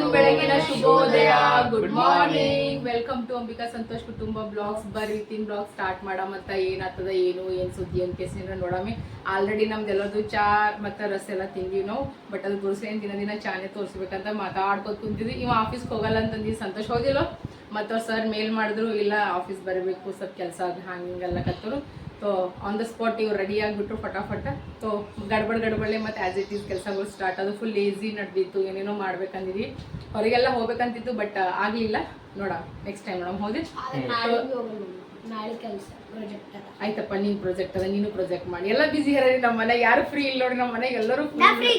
ಎಲ್ಲರಿಗೂ ಬೆಳಗಿನ ಶುಭೋದಯ. Good morning welcome to Ambika Santosh ಕುಟುಂಬ ಬ್ಲಾಗ್ಸ್. ಬರ್ರಿ ತಿನ್ ಬ್ಲಾಗ್ ಸ್ಟಾರ್ಟ್ ಮಾಡಮತ್ತ ಏನಾಗ್ತದ ಏನು ಏನ್ ಸುದ್ದಿ ಅಂತ ಕೇಸಿನ ನೋಡಮಿ. ಆಲ್ರೆಡಿ ನಮ್ದು ಎಲ್ಲದು ಚಾ ಮತ್ತೆ ರಸ ಎಲ್ಲ ತಿಂದಿವಿ ನಾವು. ಬಟ್ ಅದು ಗುರುಸೇನ್ ದಿನ ದಿನ ಚಾನೆ ತೋರಿಸ್ಬೇಕಂತ ಮಾತಾಡ್ಕೊತ ಕುಂತಿದ್ವಿ. ಇವ ಆಫೀಸ್ಗೆ ಹೋಗಲ್ಲ ಅಂತಂದು ಸಂತೋಷ್ ಹೋದಿಲ್ಲ? ಮತ್ತು ಸರ್ ಮೇಲ್ ಮಾಡಿದ್ರು ಇಲ್ಲ ಆಫೀಸ್ ಬರಬೇಕು ಸ್ವಲ್ಪ ಕೆಲಸ ಹಂಗೆಲ್ಲ ಕತ್ತರು. ಸೊ ಆನ್ ದ ಸ್ಪಾಟ್ ಇವ್ರು ರೆಡಿ ಆಗಿಬಿಟ್ರು ಫಟಾಫಟ. ತೋ ಗಡ್ಬಡ್ ಗಡ್ಬಳೆ ಮತ್ತೆ ಆ್ಯಸ್ ಇಟ್ ಈಸ್ ಕೆಲಸಗಳು ಸ್ಟಾರ್ಟ್ ಅದು ಫುಲ್ ಲೇಸಿ ನಡೆದಿತ್ತು ಏನೇನೋ ಮಾಡ್ಬೇಕಂದಿದ್ವಿ. ಹೊರಗೆಲ್ಲ ಹೋಗ್ಬೇಕಂತಿತ್ತು ಬಟ್ ಆಗಲಿಲ್ಲ. ನೋಡ ನೆಕ್ಸ್ಟ್ ಟೈಮ್ ಮೇಡಮ್ ಹೋದಿ? ನಾಳೆ ಕೆಲಸ ಪ್ರಾಜೆಕ್ಟ್ ಅದ ಆಯ್ತಪ್ಪ ನೀನು ಪ್ರಾಜೆಕ್ಟ್ ಅದ ನೀನು ಪ್ರಾಜೆಕ್ಟ್ ಮಾಡಿ. ಎಲ್ಲ ಬಿಸಿ ಇರ ನಮ್ಮ ಮನೆ ಯಾರು ಫ್ರೀ ಇಲ್ಲ ನೋಡಿ ನಮ್ಮ ಮನೆಗೆ ಎಲ್ಲರೂ ಫ್ರೀ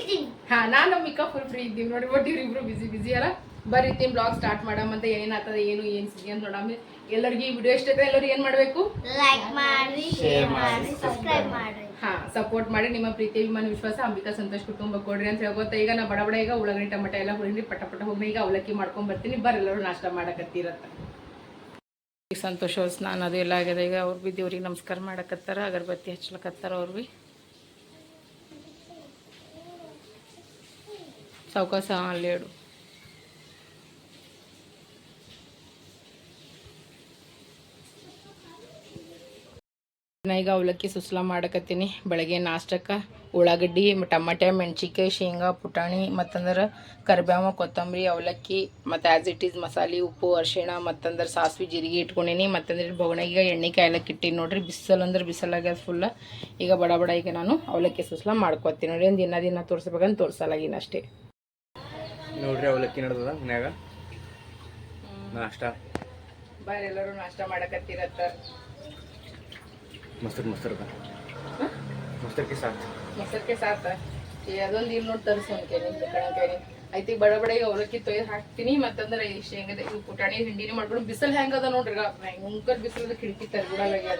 ಹಾ ನಾನು ಮಿಕ್ಕ ಫುಲ್ ಫ್ರೀ ಇದ್ದೀವಿ ನೋಡಿ ಬಟ್ ಇವ್ರಿಬ್ರು ಬಿಸಿ ಬಿಸಿ ಅಲ್ಲ. ಬರ್ರಿ ತಿನ್ ಬ್ಲಾಗ್ ಸ್ಟಾರ್ಟ್ ಮಾಡಮಂತ ಏನಾಗ್ತದ ಏನು ಏನು ಸಿಗಿ ಅಂತ ನೋಡಮ್ಮ ಎಲ್ಲರಿಗೆ ಈ ವಿಡಿಯೋ ಇಷ್ಟ ಎಲ್ಲರೂ ಏನು ಮಾಡಬೇಕು? ಲೈಕ್ ಮಾಡಿ ಶೇರ್ ಮಾಡಿ ಸಬ್ಸ್ಕ್ರೈಬ್ ಮಾಡಿ ಹಾ ಸಪೋರ್ಟ್ ಮಾಡಿ ನಿಮ್ಮ ಪ್ರೀತಿ ಅಭಿಮಾನ ವಿಶ್ವಾಸ ಅಂಬಿಕಾ ಸಂತೋಷ್ ಕುಟುಂಬ ಕೊಡ್ರಿ ಅಂತ ಹೇಳ್ಕೊತ ಈಗ ನಾ ಬಡ ಬಡ ಈಗ ಉಳ್ಳಾಗಡ್ಡಿ ಟಮಟ ಎಲ್ಲ ಹುರಿದ್ರಿ ಪಟ ಪಟ ಹೋಗಿ ಈಗ ಅವಲಕ್ಕಿ ಮಾಡ್ಕೊಂಡ್ ಬರ್ತೀನಿ. ಬರೆಲ್ಲರೂ ನಾಷ್ಟ ಮಾಡಕತ್ತಿರತ್ತ. ಈಗ ಸಂತೋಷ ಅವ್ರ ಸ್ನಾನ ಅದು ಎಲ್ಲ ಆಗ್ಯದ ಈಗ ಅವ್ರು ಬಿ ದೇವ್ರಿಗೆ ನಮಸ್ಕಾರ ಮಾಡಕತ್ತಾರ ಅಗರಬತ್ತಿ ಹಚ್ಲಕತ್ತಾರ ಅವ್ರು ಬಿ. ಸಾವಕಾಶ ಅಲ್ಲಿ ನಾ ಈಗ ಅವಲಕ್ಕಿ ಸುಸ್ಲ ಮಾಡಕತ್ತೀನಿ. ಬೆಳಗ್ಗೆ ನಾಷ್ಟಕ್ಕೆ ಉಳ್ಳಾಗಡ್ಡಿ ಟಮಾಟೆ ಮೆಣಸಿನ್ಕಾಯಿ ಶೇಂಗಾ ಪುಟಾಣಿ ಮತ್ತಂದ್ರೆ ಕರಿಬೇವ ಕೊತ್ತಂಬರಿ ಅವಲಕ್ಕಿ ಮತ್ತು ಆ್ಯಸ್ ಇಟ್ ಈಸ್ ಮಸಾಲೆ ಉಪ್ಪು ಅರಿಶಿಣ ಮತ್ತಂದ್ರೆ ಸಾಸಿವೆ ಜೀರಿಗೆ ಇಟ್ಕೊಂಡೀನಿ. ಮತ್ತಂದ್ರೆ ಬೋಗಣಿಗೆ ಎಣ್ಣೆ ಕಾಯ್ಲಕ್ಕೆ ಇಟ್ಟಿನಿ ನೋಡ್ರಿ. ಬಿಸಿಲು ಅಂದ್ರೆ ಬಿಸಿಲಾಗ್ಯದ ಫುಲ್ಲ ಈಗ ಬಡ ಬಡ ಈಗ ನಾನು ಅವಲಕ್ಕಿ ಸುಸ್ಲ ಮಾಡ್ಕೊತೀನಿ ನೋಡಿ ಒಂದು ದಿನ ದಿನ ತೋರಿಸ್ಬೇಕಂತ ತೋರಿಸಲಾಗಿನ ಅಷ್ಟೇ. ನೋಡ್ರಿ ಅವಲಕ್ಕಿ ನಡ್ದದ ಮನ್ಯಾಗ? ನಾಷ್ಟ? ಬಾಯ್ ಎಲ್ಲರೂ ನಾಷ್ಟ ಮಾಡಕತ್ತಿರತ್ತ? ಮೊಸರು ಮೊಸರು ಮೊಸರಕ್ಕೆ ಸಾಕು ಮೊಸರಿಗೆ ಸಾತ. ಏ ಅದೊಂದು ಇಲ್ಲಿ ನೋಡಿ ತರಿಸಿ ಅನ್ಕೇನಿ ಕಣಕೇನಿ ಐತಿ ಬಡ ಬಡ ಅವಲಕ್ಕಿ ತೊಯ್ದು ಹಾಕ್ತೀನಿ ಮತ್ತಂದ್ರೆ ಈ ಶೇಂಗದ ಇವು ಪುಟಾಣಿ ಹಿಂಡಿನೇ ಮಾಡ್ಕೊಂಡು ಬಿಸಿಲು ಹೆಂಗದ ನೋಡ್ರಿ ಈಗ. ಭಯಂಕರ ಬಿಸಿಲು ಕಿಟಕಿ ತರ್ಬಿಡಲಾಗ್ಯಾರ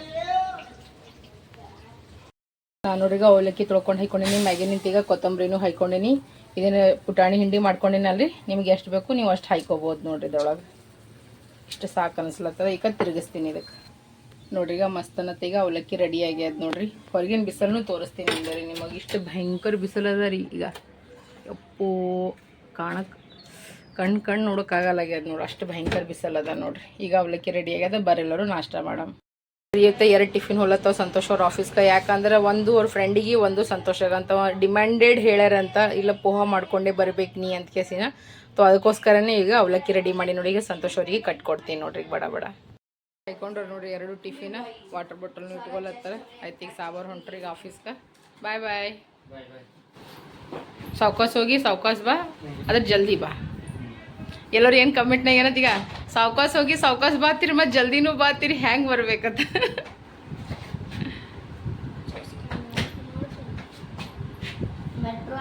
ನಾನು ನೋಡ್ರಿಗ ಅವಲಕ್ಕಿ ತೊಳ್ಕೊಂಡು ಹಾಕೊಂಡಿನಿ ಮ್ಯಾಗಿ ನಿಂತೀಗ ಕೊತ್ತಂಬರಿನೂ ಹಾಕೊಂಡಿನಿ. ಇದನ್ನ ಪುಟಾಣಿ ಹಿಂಡಿ ಮಾಡ್ಕೊಂಡಿನಲ್ರಿ ನಿಮ್ಗೆ ಎಷ್ಟು ಬೇಕು ನೀವು ಅಷ್ಟು ಹಾಯ್ಕೋಬೋದು ನೋಡ್ರಿ ಇದ್ರೊಳಗೆ. ಇಷ್ಟು ಸಾಕು ಅನಿಸ್ಲತ್ತದ ಈಗ ತಿರುಗಿಸ್ತೀನಿ ಇದಕ್ಕೆ. ನೋಡ್ರಿ, ಈಗ ಮಸ್ತ್ ಅನ್ನತ್ತ ಈಗ ಅವಲಕ್ಕಿ ರೆಡಿ ಆಗ್ಯದ ನೋಡ್ರಿ. ಹೊರಗಿನ ಬಿಸಿಲನ್ನು ತೋರಿಸ್ತೀನಿ ಅಂದ್ರೆ ನಿಮಗೆ. ಇಷ್ಟು ಭಯಂಕರ ಬಿಸಿಲು ಅದ ರೀ ಈಗ. ಯಪ್ಪೋ, ಕಾಣಕ್ ಕಣ್ಣು ಕಣ್ಣು ನೋಡೋಕ್ಕಾಗಲ್ಲಾಗ್ಯದ ನೋಡ್ರಿ. ಅಷ್ಟು ಭಯಂಕರ ಬಿಸಿಲು ಅದ ನೋಡ್ರಿ. ಈಗ ಅವಲಕ್ಕಿ ರೆಡಿ ಆಗ್ಯದ ಬರೆಲ್ಲರೂ ನಾಷ್ಟ ಮಾಡಮ್. ಇವತ್ತ ಎರಡು ಟಿಫಿನ್ ಹೊಲತ್ತವ, ಸಂತೋಷ್ ಅವ್ರ ಆಫೀಸ್ಗೆ ಯಾಕಂದ್ರೆ ಒಂದು ಅವ್ರ ಫ್ರೆಂಡಿಗೆ ಒಂದು ಸಂತೋಷ ಅಂತ ಡಿಮ್ಯಾಂಡೆಡ್ ಹೇಳ್ಯಾರಂತ ಇಲ್ಲ ಪೋಹ ಮಾಡ್ಕೊಂಡೇ ಬರ್ಬೇಕು ನೀ ಅಂತ ಕೇಸಿನ. ತೊ ಅದಕ್ಕೋಸ್ಕರನೇ ಈಗ ಅವಲಕ್ಕಿ ರೆಡಿ ಮಾಡಿ ನೋಡಿ, ಈಗ ಸಂತೋಷ್ ಅವರಿಗೆ ಕಟ್ಕೊಡ್ತೀನಿ ನೋಡ್ರಿ, ಬಡ ಬಡ. ಹಾಕೊಂಡ್ರು ನೋಡ್ರಿ ಎರಡು ಟಿಫಿನ್, ವಾಟರ್ ಬಾಟಲ್ನು ಇಟ್ಕೊಳತ್ತಾರೆ. ಆಯ್ತು ಈಗ ಸಾಬಾರ್ ಹೊಂಟ್ರಿ ಈಗ ಆಫೀಸ್ಗೆ. ಬಾಯ್ ಬಾಯ್ ಸಾವ್ಕಾಸ್ ಹೋಗಿ, ಸಾವ್ಕಾಸ್ ಬಾ. ಅದ್ರ ಜಲ್ದಿ ಬಾ. ಎಲ್ಲರೂ ಏನು ಕಮೆಂಟ್ನಾಗ ಏನತ್ತೀಗ ಸಾವ್ಕಾಸ್ ಹೋಗಿ, ಸಾವ್ಕಾಸ್ ಬಾತಿರಿ ಮತ್ತು ಜಲ್ದಿನೂ ಬಾತಿರಿ, ಹ್ಯಾಂಗೆ ಬರ್ಬೇಕಂತ ಮೆಟ್ರೋ ಅನ್ಸುತ್ತೆ ಅಲ್ಲಿ ಬರ್ಬೇಕು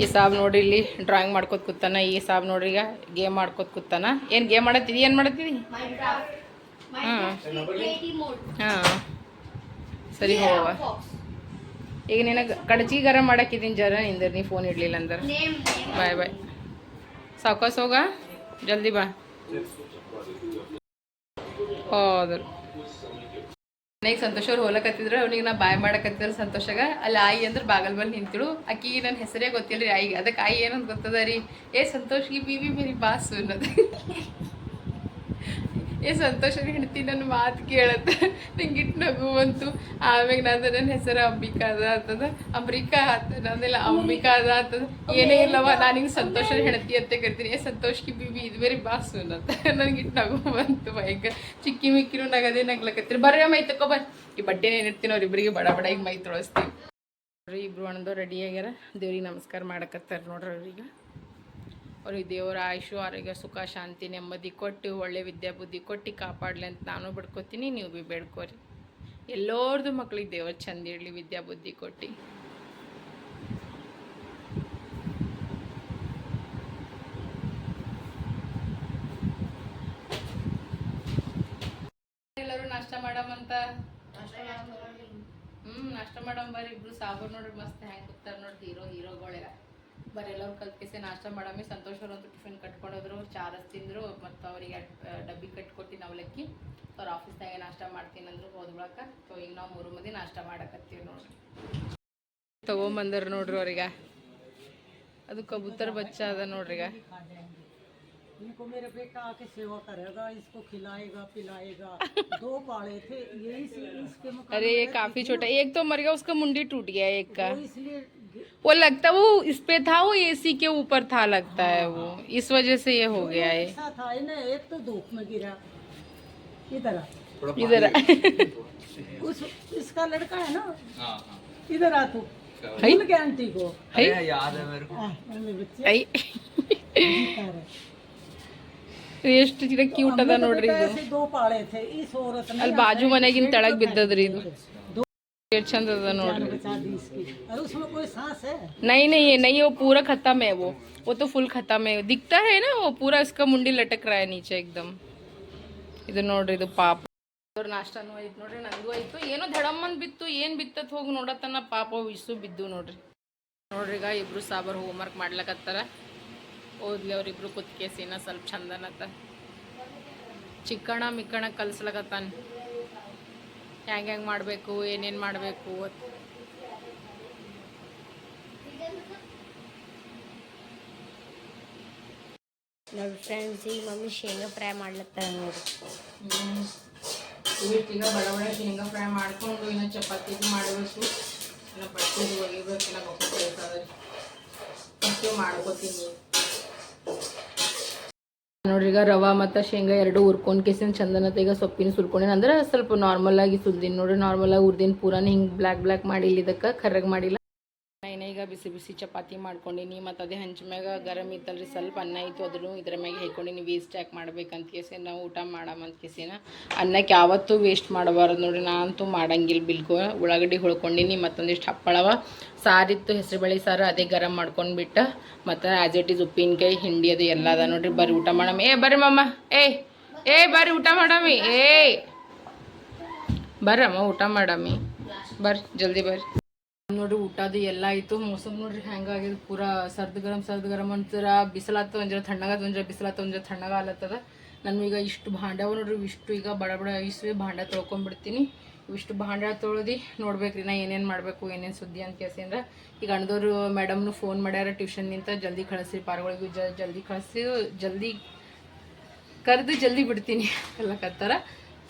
ಈ ಸಾಬ್ ನೋಡ್ರಿ ಇಲ್ಲಿ ಡ್ರಾಯಿಂಗ್ ಮಾಡ್ಕೋತ ಕೂತಾನ ಈ ಸಾಬ್ ನೋಡ್ರಿ ಈಗ ಗೇಮ್ ಮಾಡ್ಕೋತ ಕೂತಾನ. ಏನು ಗೇಮ್ ಮಾಡತ್ತಿದಿ ಏನು ಮಾಡತ್ತಿದಿ? ಹಾಂ. ಹಾಂ. ಸರಿ ಹೋಗವ ಈಗ ನಿನಗೆ ಕಡಚಿ ಗರ ಮಾಡಕ್ಕಿದ್ದೀನಿ ಜರ ನಿಂದ್ರ ನೀ ಫೋನ್ ಇಡ್ಲಿಲ್ಲ ಅಂದ್ರೆ. ಬಾಯ್ ಬಾಯ್. ಸಾಕೋಸ್ ಹೋಗ? ಜಲ್ದಿ ಬಾ. ಹೌದ್ರು ನನಗೆ ಸಂತೋಷ ಅವ್ರು ಹೋಲಕತ್ತಿದ್ರು, ಅವ್ನಿಗೆ ನಾ ಬಾಯ್ ಮಾಡಕತ್ತಿದ್ರು ಸಂತೋಷಗ. ಅಲ್ಲಿ ಆಯಿ ಅಂದ್ರೆ ಬಾಗಲ್ ಬಲ್ಲಿ ನಿಂತಿಳು. ಅಕ್ಕಿ ನನ್ನ ಹೆಸರೇ ಗೊತ್ತಿಲ್ಲ ರೀ ಆಯಿಗೆ ಅದಕ್ಕೆ ಆಯಿ ಏನಂತ ಗೊತ್ತದ ರೀ? ಏ ಸಂತೋಷ್ಗೆ ಬೀವಿ ಮೇರಿ ಬಾಸು ಅನ್ನೋದು. ಏ ಸಂತೋಷ ಹೆಂಡತಿ ನನ್ನ ಮಾತು ಕೇಳತ್ತೆ. ನಂಗೆ ಇಟ್ಟು ನಗು ಬಂತು. ಆಮ್ಯಾಗ ನಂದು ನನ್ನ ಹೆಸರು ಅಂಬಿಕಾ ಅದ ಅಂತದ. ಅಂಬ್ರಿಕಾ ಆತ ನಂದೆಲ್ಲ ಅಂಬಿಕಾ ಅದ ಅಂತದ. ಏನೇ ಇಲ್ಲವ ನಾನು ಹಿಂಗೆ ಸಂತೋಷ ಹೆಂಡತಿ ಅಂತ ಕರಿತೀನಿ. ಏ ಸಂತೋಷ್ಗೆ ಬಿ ಇದು ಬೇರೆ ಬಾಸು ಅನ್ನತ್ತ ನನಗೆ ಇಟ್ಟು ನಗು ಬಂತು ಬೈಕ ಚಿಕ್ಕಿ ಮಿಕ್ಕಿರು ನಗದೇ ನಗ್ಲಕತ್ತೀರಿ. ಬರ್ರಿ ಮೈ ತಕೋ ಬರ್ರಿ. ಈ ಬಟ್ಟೆನೇ ಇರ್ತೀನಿ ಅವ್ರಿಬ್ರಿಗೆ ಬಡ ಬಡ ಈಗ ಮೈ ತೊಳಸ್ತೀವಿ. ನೋಡ್ರಿ ಇಬ್ರು ಅಣ್ಣದವ್ರು ರೆಡಿ ಆಗ್ಯಾರ. ದೇವ್ರಿಗೆ ನಮಸ್ಕಾರ ಮಾಡಕತ್ತಾರ ನೋಡ್ರಿ ಅವ್ರಿಗೆ. ಅವ್ರಿಗೆ ದೇವರ ಆಯುಷು ಆರೋಗ್ಯ ಸುಖ ಶಾಂತಿ ನೆಮ್ಮದಿ ಕೊಟ್ಟು ಒಳ್ಳೆ ವಿದ್ಯಾಬುದ್ಧಿ ಕೊಟ್ಟು ಕಾಪಾಡಲಿ ಅಂತ ನಾನು ಬಿಡ್ಕೋತೀನಿ. ನೀವು ಭೀ ಬೇಡ್ಕೋರಿ. ಎಲ್ಲೋರ್ದು ಮಕ್ಳಿಗೆ ದೇವರು ಚಂದ ಇರಲಿ ವಿದ್ಯಾಬುದ್ಧಿ ಕೊಟ್ಟು. ಎಲ್ಲರೂ ನಾಷ್ಟ ಮಾಡಮಂತ ಹ್ಮ್ ನಾಷ್ಟ ಮಾಡಮ್ ಬರ್ರಿ. ಇಬ್ರು ಸಾಬರ್ ನೋಡ್ರಿ ಮಸ್ತ್ ಹೆಂಗ್ ಕೂತಾರ ನೋಡ್ರಿ ಹೀರೋ ಹೀರೋಗಳೆಲ್ಲ ಬರ್ರಿ ಎಲ್ಲರೂ ಕಲ್ತ್ಕೆಸಿ ನಾಷ್ಟ ಮಾಡಮ್ಮಿ ಸಂತೋಷ್ ಅವ್ರಂತೂ ಟಿಫಿನ್ ಕಟ್ಕೊಂಡೋದ್ರು ಚಾರಸ್ ತಿಂದ್ರು ಮತ್ತು ಅವರಿಗೆ ಡಬ್ಬಿ ಕಟ್ಕೊಟ್ಟಿನ ಅವಲಕ್ಕಿ ಅವ್ರ ಆಫೀಸ್ದಾಗೆ ನಾಷ್ಟ ಮಾಡ್ತೀನಿ ಅಂದ್ರು ಹೋದ್ಬಳಕ ಸೊ ಈಗ ನಾವು ಮೂರು ಮಂದಿ ನಾಷ್ಟ ಮಾಡಕತ್ತೀವಿ ನೋಡ್ರಿ ತೊಗೊಂಬಂದ್ರ ನೋಡ್ರಿ ಅವ್ರಿಗೆ ಅದು ಕಬೂತರ್ ಬಚ್ಚ ಅದ ನೋಡ್ರಿ ಈಗ इनको मेरा बेटा आके सेवा करेगा इसको खिलाएगा पिलाएगा दो पाले थे यही से इसके मकान अरे ये काफी छोटा एक तो मर गया उसका मुंडी टूट गया एक का को इसलिए गे- वो लगता वो इस पे था वो एसी के ऊपर था लगता है वो इस वजह से ये हो गया है ऐसा था ना एक तो धूप में गिरा इधर आ। थोड़ा इधर उस इसका लड़का है ना हाँ हाँ इधर आ तू है? भूल गया आंटी को है अरे याद है मेरे को आ, मेरे बच्चे ಐ जीता रहे। ಎಷ್ಟು ಚಿಕ್ಕ ಕ್ಯೂಟ್ ಅದ हमने तो ನೋಡ್ರಿ बेटा ಇದು ऐसे दो पाले थे इस औरत ने ಅಲ್ಲಿ ಬಾಜು ಮನೆಗಿನ ತೆಳಗ್ ಬಿದ್ದದ್ರಿ ಇದು दो ಎಷ್ಟ್ ಚಂದ ಅದ ನೋಡ್ರಿ बचा दी इसकी अरे उसमें कोई सांस है नहीं नहीं ये नहीं वो पूरा खत्म है वो वो तो फुल खत्म है दिखता है ना वो पूरा इसका मुंडी लटक रहा है नीचे एकदम ಇದು ನೋಡ್ರಿ ಇದು ಪಾಪ ಅವ್ರ ನಾಷ್ಟಾನು ಆಯ್ತು ನೋಡ್ರಿ ನಂದು ಆಯ್ತು ಏನೋ ಧಡಮ್ಮನ್ ಬಿತ್ತು ಏನ್ ಬಿತ್ತತ್ ಹೋಗಿ ನೋಡತ್ತನ ಪಾಪ ವಿಸು ಬಿದ್ದು ನೋಡ್ರಿ ನೋಡ್ರಿ ಈಗ ಇಬ್ರು ಸಾಬರ್ ಹೋಮ್ವರ್ಕ್ ಮಾಡ್ಲಕತ್ತಾರ ಓದ್ಲಿ ಅವ್ರಿಬ್ರು ಕುತ್ಕೇಸಿನ ಸ್ವಲ್ಪ ಚಂದನತ್ತ ಚಿಕ್ಕಣ ಮಿಕ್ಕಣ ಕಲ್ಸ್ಲಕತ್ತಾನ ಹೆಂಗ್ ಹೆಂಗ್ ಮಾಡ್ಬೇಕು ಏನೇನ್ ಮಾಡಬೇಕು? ನೋಡಿ ಫ್ರೆಂಡ್ಸ್ ಈಗ ಮಮ್ಮಿ ಶೇಂಗಾ ಫ್ರೈ ಮಾಡ್ಲತ್ತಾರ ನೋಡಿ. ಬಡ ಬಡ ಶೇಂಗಾ ಫ್ರೈ ಮಾಡ್ಕೊಂಡು ಇನ್ನು ಚಪಾತಿ ಮಾಡಬೇಕು. ಇನ್ನು ಬಟ್ಟೆ ಒಗಿಬೇಕು ಇನ್ನು ಮಕ್ಕಳು ಕೆಲಸ ಮಾಡ್ಕೋತೀನಿ. ನೋಡ್ರಿ, ಈಗ ರವಾ ಮತ್ತು ಶೇಂಗಾ ಎರಡು ಹುರ್ಕೊಂಡು ಕೇಸಿನ ಚಂದನತೆ ಈಗ ಸೊಪ್ಪಿನ ಸುಲ್ಕೊಂಡೇನ ಅಂದ್ರೆ ಸ್ವಲ್ಪ ನಾರ್ಮಲ್ ಆಗಿ ಸುಲ್ದಿನಿ ನೋಡ್ರಿ ನಾರ್ಮಲ್ ಆಗಿ ಹುರ್ದಿನ. ಪೂರಾನ ಹಿಂಗೆ ಬ್ಲ್ಯಾಕ್ ಬ್ಲ್ಯಾಕ್ ಮಾಡಿಲ್ಲ ಇದಕ್ಕೆ, ಕರ್ರಗೆ ಮಾಡಿಲ್ಲ. ಬಿಸಿ ಬಿಸಿ ಚಪಾತಿ ಮಾಡ್ಕೊಂಡಿನಿ, ಮತ್ತು ಅದೇ ಹಂಚ ಮ್ಯಾಗ ಗರಮ್ ಇತ್ತಲ್ರಿ, ಸ್ವಲ್ಪ ಅನ್ನ ಇತ್ತು ಅದನ್ನು ಇದ್ರ ಮ್ಯಾಗೆ ಹೇಳ್ಕೊಂಡಿನಿ ವೇಸ್ಟ್ ಯಾಕೆ ಮಾಡ್ಬೇಕಂತ ಕೇಸಿ, ನಾವು ಊಟ ಮಾಡಮಂತ ಕೇಸಿನ. ಅನ್ನಕ್ಕೆ ಯಾವತ್ತೂ ವೇಸ್ಟ್ ಮಾಡಬಾರ್ದು ನಾನು ನಾನಂತೂ ಮಾಡಂಗಿಲ್ಲ ಬಿಲ್ಕು. ಉಳ್ಳಾಗಡ್ಡಿ ಹುಳ್ಕೊಂಡಿನಿ, ಮತ್ತೊಂದಿಷ್ಟು ಹಪ್ಪಳವ. ಸಾರಿತ್ತು ಹೆಸರುಬೇಳೆ ಸಾರು, ಅದೇ ಗರಂ ಮಾಡ್ಕೊಂಡ್ಬಿಟ್ಟು. ಮತ್ತು ಆ್ಯಸ್ ಇಟ್ ಈಸ್ ಉಪ್ಪಿನಕಾಯಿ, ಹಿಂಡಿ ಅದು ಎಲ್ಲ ಅದ ನೋಡ್ರಿ, ಬರ್ರಿ ಊಟ ಮಾಡಮ್ಮ ಏ, ಬರ್ರಿ ಮಮ್ಮ ಏಯ್ ಏಯ್ ಬರ್ರಿ ಊಟ ಮಾಡಮ್ಮಿ ಏಯ್ ಬರ್ರಮ್ಮ, ಊಟ ಮಾಡಮ್ಮಿ ಬರ್ರಿ, ಜಲ್ದಿ ಬರ್ರಿ. ನೋಡ್ರಿ, ಊಟದು ಎಲ್ಲ ಆಯ್ತು. ಮೋಸಮ್ ನೋಡ್ರಿ ಹೆಂಗಾಗ್ಯದ ಪೂರಾ ಸರ್ದ್ ಗರಂ ಸರ್ದ್ ಗರಂ ಅಂತರ. ಬಿಸಿಲಾತ ಒಂಜರ ತಣ್ಣಗಾದ ಒಂಜರ ಬಿಸಿಲಾತ ಒಂಜರ ತಣ್ಣಗ ಆಲತ್ತದ. ನಾನು ಈಗ ಇಷ್ಟು ಭಾಂಡವ ನೋಡ್ರಿ, ಇಷ್ಟು ಈಗ ಬಡ ಬಡ ಇಷ್ಟು ಭಾಂಡ ತೊಳ್ಕೊಂಡ್ಬಿಡ್ತೀನಿ ಇಷ್ಟು ಭಾಂಡ ತೊಳ್ದು ನೋಡ್ಬೇಕ್ರಿ ನಾ ಏನೇನು ಮಾಡಬೇಕು, ಏನೇನು ಸುದ್ದಿ ಅಂತ ಕೇಸಿಂದ್ರ ಈಗ ಅಣ್ಣದವ್ರು ಮೇಡಮ್ನು ಫೋನ್ ಮಾಡ್ಯಾರ ಟ್ಯೂಷನ್ನಿಂದ ಜಲ್ದಿ ಕಳಿಸಿ ಪಾರ್ಗಳಿಗೂ ಜಲ್ದಿ ಕಳಿಸಿ ಜಲ್ದಿ ಕರೆದು ಜಲ್ದಿ ಬಿಡ್ತೀನಿ. ಎಲ್ಲ ಕತ್ತಾರ.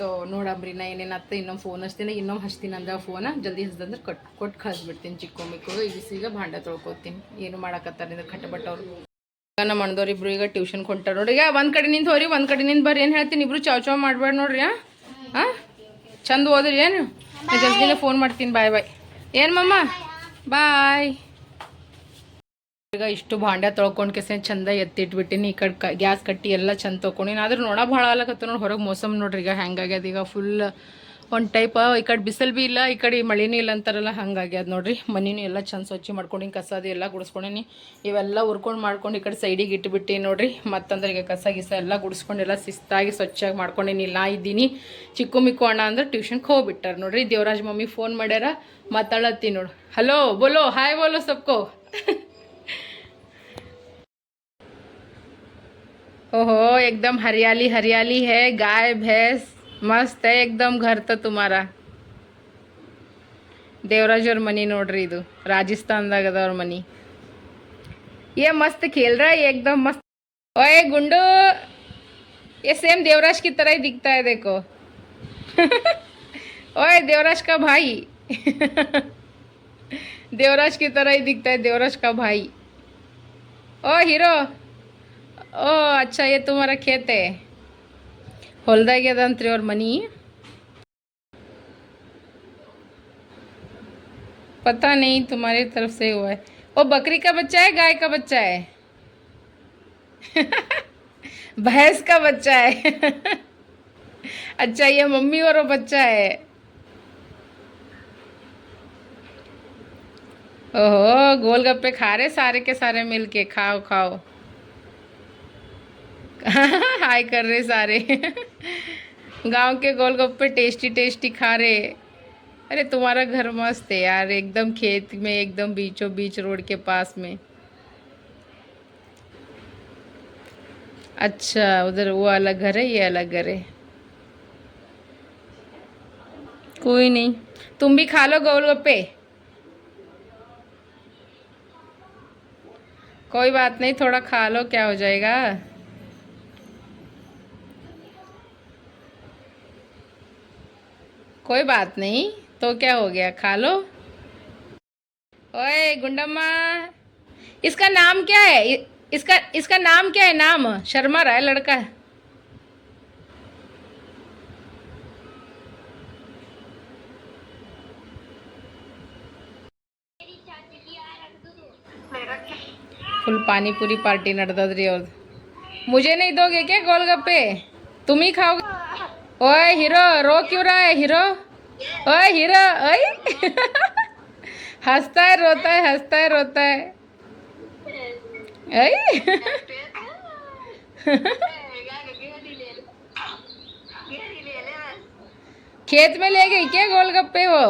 ತೋ ನೋಡಂಬ್ರಿ ನಾ ಏನೇನು ಅತ್ತ ಇನ್ನೊಂದು ಫೋನ್ ಹಚ್ತೀನಿ ಇನ್ನೊಮ್ಮೆ ಹಚ್ತೀನಿ ಅಂದ್ರೆ ಫೋನ ಜಲ್ದಿ ಹಚ್ದಂದ್ರೆ ಕಟ್ ಕೊಟ್ಟು ಕಳಿಸ್ಬಿಡ್ತೀನಿ ಚಿಕ್ಕ ಈ ಈಗ ಭಾಂಡ ತೊಳ್ಕೊತೀನಿ. ಏನು ಮಾಡಕತ್ತಾರ ಅಂದ್ರೆ ಕಟ್ಟಬಟ್ಟವ್ರು ಈಗ ನಮ್ಮ ಅಣ್ಣದವ್ರು ಇಬ್ರು ಈಗ ಟ್ಯೂಷನ್ ಕೊಂಟಾರ ನೋಡ್ರಿ. ಈಗ ಒಂದು ಕಡೆ ನಿಂತು ಹೋರಿ, ಒಂದು ಕಡೆ ನಿಂತು ಬರ್ರಿ. ಏನು ಹೇಳ್ತೀನಿ? ಇಬ್ರು ಚಾವ್ ಚಾವ್ ಮಾಡಬೇಡ ನೋಡ್ರಿ ಹಾಂ ಚಂದ ಓದ್ರಿ ಏನು? ಜಲ್ದಿನೇ ಫೋನ್ ಮಾಡ್ತೀನಿ. ಬಾಯ್ ಬಾಯ್ ಏನು ಮಮ್ಮ? ಬಾಯ್ ಈಗ ಇಷ್ಟು ಭಾಂಡೆ ತೊಳ್ಕೊಂಡು ಕೆಸೆ ಚಂದ ಎತ್ತಿಟ್ಬಿಟ್ಟಿನಿ, ಈ ಕಡೆ ಗ್ಯಾಸ್ ಕಟ್ಟಿ ಎಲ್ಲ ಚಂದ ತೊಗೊಂಡಿನಿ ಆದ್ರೆ ನೋಡ ಭಾಳ ಆಲಕತ್ತ ನೋಡಿ ಹೊರಗೆ ಮೋಸಮ್ ನೋಡ್ರಿ, ಈಗ ಹೆಂಗಾಗ್ಯದ ಈಗ ಫುಲ್ ಒಂದು ಟೈಪ್ ಈ ಕಡೆ ಬಿಸಿಲು ಬಿ ಇಲ್ಲ, ಈ ಕಡೆ ಮಳಿನೂ ಇಲ್ಲ ಅಂತಾರಲ್ಲ, ಹಂಗಾಗ್ಯದ ನೋಡ್ರಿ. ಮನಿನೂ ಎಲ್ಲ ಚಂದ ಸ್ವಚ್ಛ ಮಾಡ್ಕೊಂಡಿನಿ, ಕಸ ಅದು ಎಲ್ಲ ಗುಡಿಸ್ಕೊಂಡಿನಿ. ಇವೆಲ್ಲ ಉರ್ಕೊಂಡು ಮಾಡ್ಕೊಂಡು ಈ ಕಡೆ ಸೈಡಿಗೆ ಇಟ್ಬಿಟ್ಟು ನೋಡ್ರಿ. ಮತ್ತಂದ್ರೆ ಈಗ ಕಸ ಗಿಸ ಎಲ್ಲ ಗುಡಿಸ್ಕೊಂಡು ಎಲ್ಲ ಶಿಸ್ತಾಗಿ ಸ್ವಚ್ಛಾಗಿ ಮಾಡ್ಕೊಂಡಿನಿ. ಇಲ್ಲ ಇದ್ದೀನಿ, ಚಿಕ್ಕು ಮಿಕ್ಕು ಅಣ್ಣ ಅಂದ್ರೆ ಟ್ಯೂಷನ್ಗೆ ಹೋಗ್ಬಿಟ್ಟಾರ ನೋಡ್ರಿ. ದೇವರಾಜ್ ಮಮ್ಮಿ ಫೋನ್ ಮಾಡ್ಯಾರ, ಮಾತಾಡತ್ತಿ ನೋಡು. ಹಲೋ ಬೋಲೋ ಹಾಯ್ ಬೋಲೋ ಸಬ್ಕೋ. ओहो एकदम हरियाली हरियाली है गाय भैंस मस्त है एकदम घर तो तुम्हारा ದೇವರಾಜ್ ಅವ್ರ ಮನಿ ನೋಡ್ರಿ ಇದು ರಾಜಸ್ಥಾನದಾಗ ಅದ ಅವ್ರ ಮನಿ ये मस्त खेल रहा है ये एकदम मस्त ओए गुंडू ये सेम देवराज की तरह ही दिखता है देखो ओए देवराज का भाई देवराज की तरह ही दिखता है देवराज का भाई ओ अच्छा ये तुम्हारा खेत है। हल्दा और मनी। पता नहीं, तुम्हारी तरफ़ से हुआ है। वो बकरी का बच्चा है, गाय का बच्चा है? भैंस का बच्चा है। अच्छा ये मम्मी और वो बच्चा है। ओहो, गोलगप्पे खा रहे सारे के सारे मिलके। खाओ खाओ। हाय कर रहे सारे। गाँव के गोलगप्पे टेस्टी टेस्टी खा रहे। अरे तुम्हारा घर मस्त है यार, एकदम खेत में, एकदम बीचों बीच रोड के पास में। अच्छा उधर वो अलग घर है, ये अलग घर है। कोई नहीं, तुम भी खा लो गोलगप्पे। कोई बात नहीं, थोड़ा खा लो, क्या हो जाएगा? कोई बात नहीं तो क्या हो गया? खा लो। ओए, गुंडम्मा, इसका नाम क्या है? इसका इसका नाम क्या है? नाम? शर्मा रहा है लड़का। फुल पानी पूरी पार्टी नट दे रही और मुझे नहीं दोगे क्या गोलगप्पे? तुम ही खाओगे? ओए हीरो रो क्यों रहा है हीरो? ओए हीरो ओए। हंसता है रोता है हंसता है रोता है। खेत में ले गई क्या गोलगप्पे वो?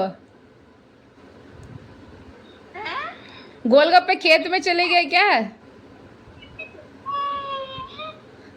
गोलगप्पे खेत में चले गए क्या?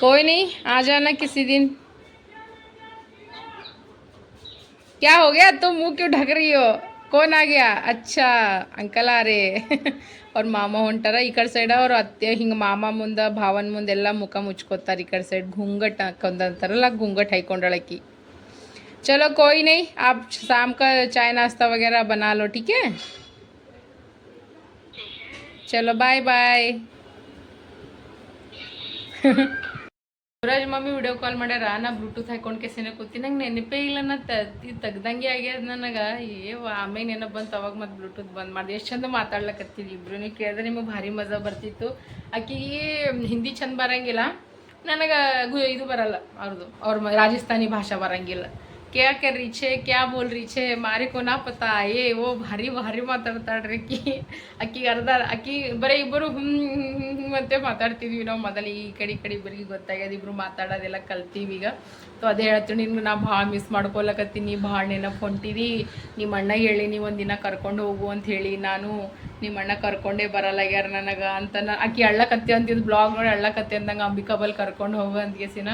कोई नहीं आ जाना किसी दिन क्या हो गया तुम मुंह क्यों ढक रही हो कौन आ गया अच्छा ಅಂಕಲ್ ಆ ರೇ ಅವ್ರ ಮಾಮ ಹೊಂಟಾರ ಈ ಕಡೆ ಸೈಡ ಅವ್ರ ಅತ್ತೆ ಹಿಂಗೆ ಮಾಮ ಮುಂದೆ ಭಾವನ ಮುಂದೆಲ್ಲ ಮುಖ ಮುಚ್ಕೋತಾರೆ ಈ ಕಡೆ ಸೈಡ್ घूंघट ಹಾಕೊಂಡಂತಾರಲ್ಲ घूंघट ಹಾಕೊಂಡಳಕಿ चलो कोई नहीं आप शाम का चाय नाश्ता वगैरह बना लो ठीक है चलो bye bye Shivraj mummy video call ಮಾಡ್ಯಾರ, ನಾ ಬ್ಲೂಟೂತ್ ಹಾಕೊಂಡು ಕೆಸಿನ ಕೂತಿ ನಂಗೆ ನೆನಪೇ ಇಲ್ಲ ನಾ ತೆಗ್ದಂಗೆ ಆಗ್ಯದ ನನಗೆ. ಏ ಆಮೇಲೆ ನೆನಪು ಬಂತು, ಅವಾಗ ಮತ್ತೆ ಬ್ಲೂಟೂತ್ ಬಂದ್ ಮಾಡಿದೆ. ಎಷ್ಟು ಚಂದ ಮಾತಾಡ್ಲಕತ್ತೀವಿ ಇಬ್ರು ಕೇಳಿದ್ರೆ ನಿಮಗೆ ಭಾರಿ ಮಜಾ ಬರ್ತಿತ್ತು. ಆಕಿಗೆ ಹಿಂದಿ ಚಂದ ಬರಂಗಿಲ್ಲ. ನನಗೆ ಇದು ಬರಲ್ಲ ಅವ್ರದ್ದು ಅವ್ರ ರಾಜಸ್ಥಾನಿ ಭಾಷೆ ಬರಂಗಿಲ್ಲ. क्या कर रही छे क्या बोल रही छे ಮಾರಿ को ನಾ ಪತಾ ಏ ಓ ಭಾರಿ ಭಾರಿ ಮಾತಾಡ್ತಾಳ್ರಿ ಅಕ್ಕಿ ಅಕ್ಕಿಗೆ ಅರ್ಧ ಅಕ್ಕಿ ಬರೀ ಇಬ್ಬರು ಹ್ಮ್ ಹ್ಮ್ ಹ್ಮ್ ಹ್ಮ್ ಅಂತೆ ಮಾತಾಡ್ತಿದ್ವಿ ನಾವು ಮೊದಲು ಈ ಕಡೆ ಈ ಕಡೆ ಇಬ್ಬರಿಗೆ ಗೊತ್ತಾಗ್ಯದ ಇಬ್ರು ಮಾತಾಡೋದೆಲ್ಲ ಕಲ್ತೀವಿ ಈಗ ಸೊ ಅದೇ ಹೇಳ್ತೀನಿ ನಿಮ್ಗೆ ನಾ ಭಾಳ ಮಿಸ್ ಮಾಡ್ಕೊಳಕತ್ತೀನಿ ಭಾಳ ನೆನಪು ಹೊಂಟಿದಿ ನಿಮ್ಮ ಅಣ್ಣ ಹೇಳಿ ನೀವು ಒಂದಿನ ಕರ್ಕೊಂಡು ಹೋಗು ಅಂತ ಹೇಳಿ ನಾನು ನಿಮ್ಮ ಅಣ್ಣ ಕರ್ಕೊಂಡೇ ಬರಲ್ಲಾಗ್ಯಾರ ನನಗೆ ಅಂತ ನಾ ಆಕಿ ಅಳ್ಳಕತ್ತಿ ಅಂತಿದ್ದು ಬ್ಲಾಗ್ ನೋಡಿ ಅಳ್ಳಕತ್ತಿ ಅಂದಂಗೆ ಅಂಬಿಕಾಬಲ್ ಕರ್ಕೊಂಡು ಹೋಗು ಅಂದ್ಗೆಸಿನ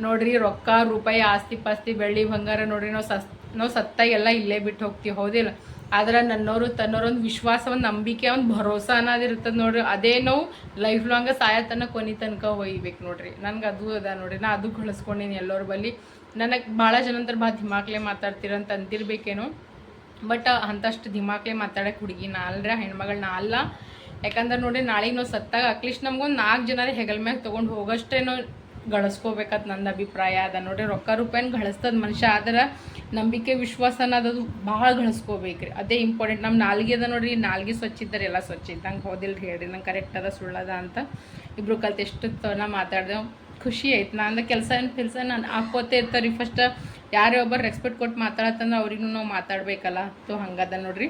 ನೋಡ್ರಿ, ರೊಕ್ಕ, ರೂಪಾಯಿ, ಆಸ್ತಿ, ಪಾಸ್ತಿ, ಬೆಳ್ಳಿ, ಬಂಗಾರ ನೋಡ್ರಿ, ನಾವು ಸಸ್, ನಾವು ಸತ್ತ ಎಲ್ಲ ಇಲ್ಲೇ ಬಿಟ್ಟು ಹೋಗ್ತೀವಿ, ಹೌದಿಲ್ಲ? ಆದ್ರೆ ನನ್ನೋರು ತನ್ನೋರು ಒಂದು ವಿಶ್ವಾಸ, ಒಂದು ನಂಬಿಕೆ, ಒಂದು ಭರೋಸಾ ಅನ್ನೋದಿರ್ತದೆ ನೋಡ್ರಿ, ಅದೇ ನಾವು ಲೈಫ್ ಲಾಂಗ್ ಸಾಯ ತನಕ ಕೊನೆ ತನಕ ಒಯ್ಬೇಕು ನೋಡ್ರಿ. ನನ್ಗೆ ಅದು ಅದ ನೋಡ್ರಿ, ನಾ ಅದು ಕಳಿಸ್ಕೊಂಡಿನಿ ಎಲ್ಲರ ಬಳಿ ನನಗೆ ಭಾಳ ಜನ ಅಂತಾರೆ ಭಾಳ ದಿಮಾಕ್ಲೆ ಮಾತಾಡ್ತೀರಂತ ಅಂತಿರ್ಬೇಕೇನೋ, ಬಟ್ ಅಂತಷ್ಟು ದಿಮಾಕ್ಲೆ ಮಾತಾಡಕ್ಕೆ ಹುಡುಗಿ ನಾ ಅಲ್ರ, ಹೆಣ್ಮಗಳು ನಾ ಅಲ್ಲ. ಯಾಕಂದ್ರೆ ನೋಡ್ರಿ, ನಾಳೆಗೆ ನಾವು ಸತ್ತಾಗ ಅಟ್ಲೀಸ್ಟ್ ನಮ್ಗೊಂದು ನಾಲ್ಕು ಜನರ ಹೆಗಲ್ ಮ್ಯಾಗ ತೊಗೊಂಡು ಹೋಗಷ್ಟೇ ನಾವು ಗಳಿಸ್ಕೋಬೇಕಂತ ನನ್ನ ಅಭಿಪ್ರಾಯ ಅದ. ನೋಡ್ರಿ, ರೊಕ್ಕ ರೂಪಾಯಿನ ಗಳಿಸ್ತದ ಮನುಷ್ಯ ಆದ್ರೆ ನಂಬಿಕೆ ವಿಶ್ವಾಸ ಅನ್ನೋದು ಭಾಳ ಗಳಿಸ್ಕೋಬೇಕ್ರಿ. ಅದೇ ಇಂಪಾರ್ಟೆಂಟ್ ನಮ್ಮ ನಾಲ್ಗೆ ಅದ ನೋಡ್ರಿ, ನಾಲ್ಗೆ ಸ್ವಚ್ಛ ಇದ್ದಾರೆ ಎಲ್ಲ ಸ್ವಚ್ಛ ಇದ್ದಂಗೆ ಹೌದಿಲ್ಲ ಹೇಳ್ರಿ. ನಂಗೆ ಕರೆಕ್ಟ್ ಅದ, ಸುಳ್ಳದ ಅಂತ ಇಬ್ರು ಕಲ್ತು ಎಷ್ಟು ತನ ಮಾತಾಡ್ದೆ ಖುಷಿ ಆಯ್ತು. ನಾನು ಕೆಲಸ ಏನು ಕೆಲಸ ನಾನು ಹಾಕೋತೇ ಇರ್ತಾರೆ. ಫಸ್ಟ್ ಯಾರೇ ಒಬ್ಬರು ರೆಸ್ಪೆಕ್ಟ್ ಕೊಟ್ಟು ಮಾತಾಡತ್ತಂದ್ರೆ ಅವ್ರಿಗೂ ನಾವು ಮಾತಾಡಬೇಕಲ್ಲ. ಸೊ ಹಂಗದ ನೋಡ್ರಿ.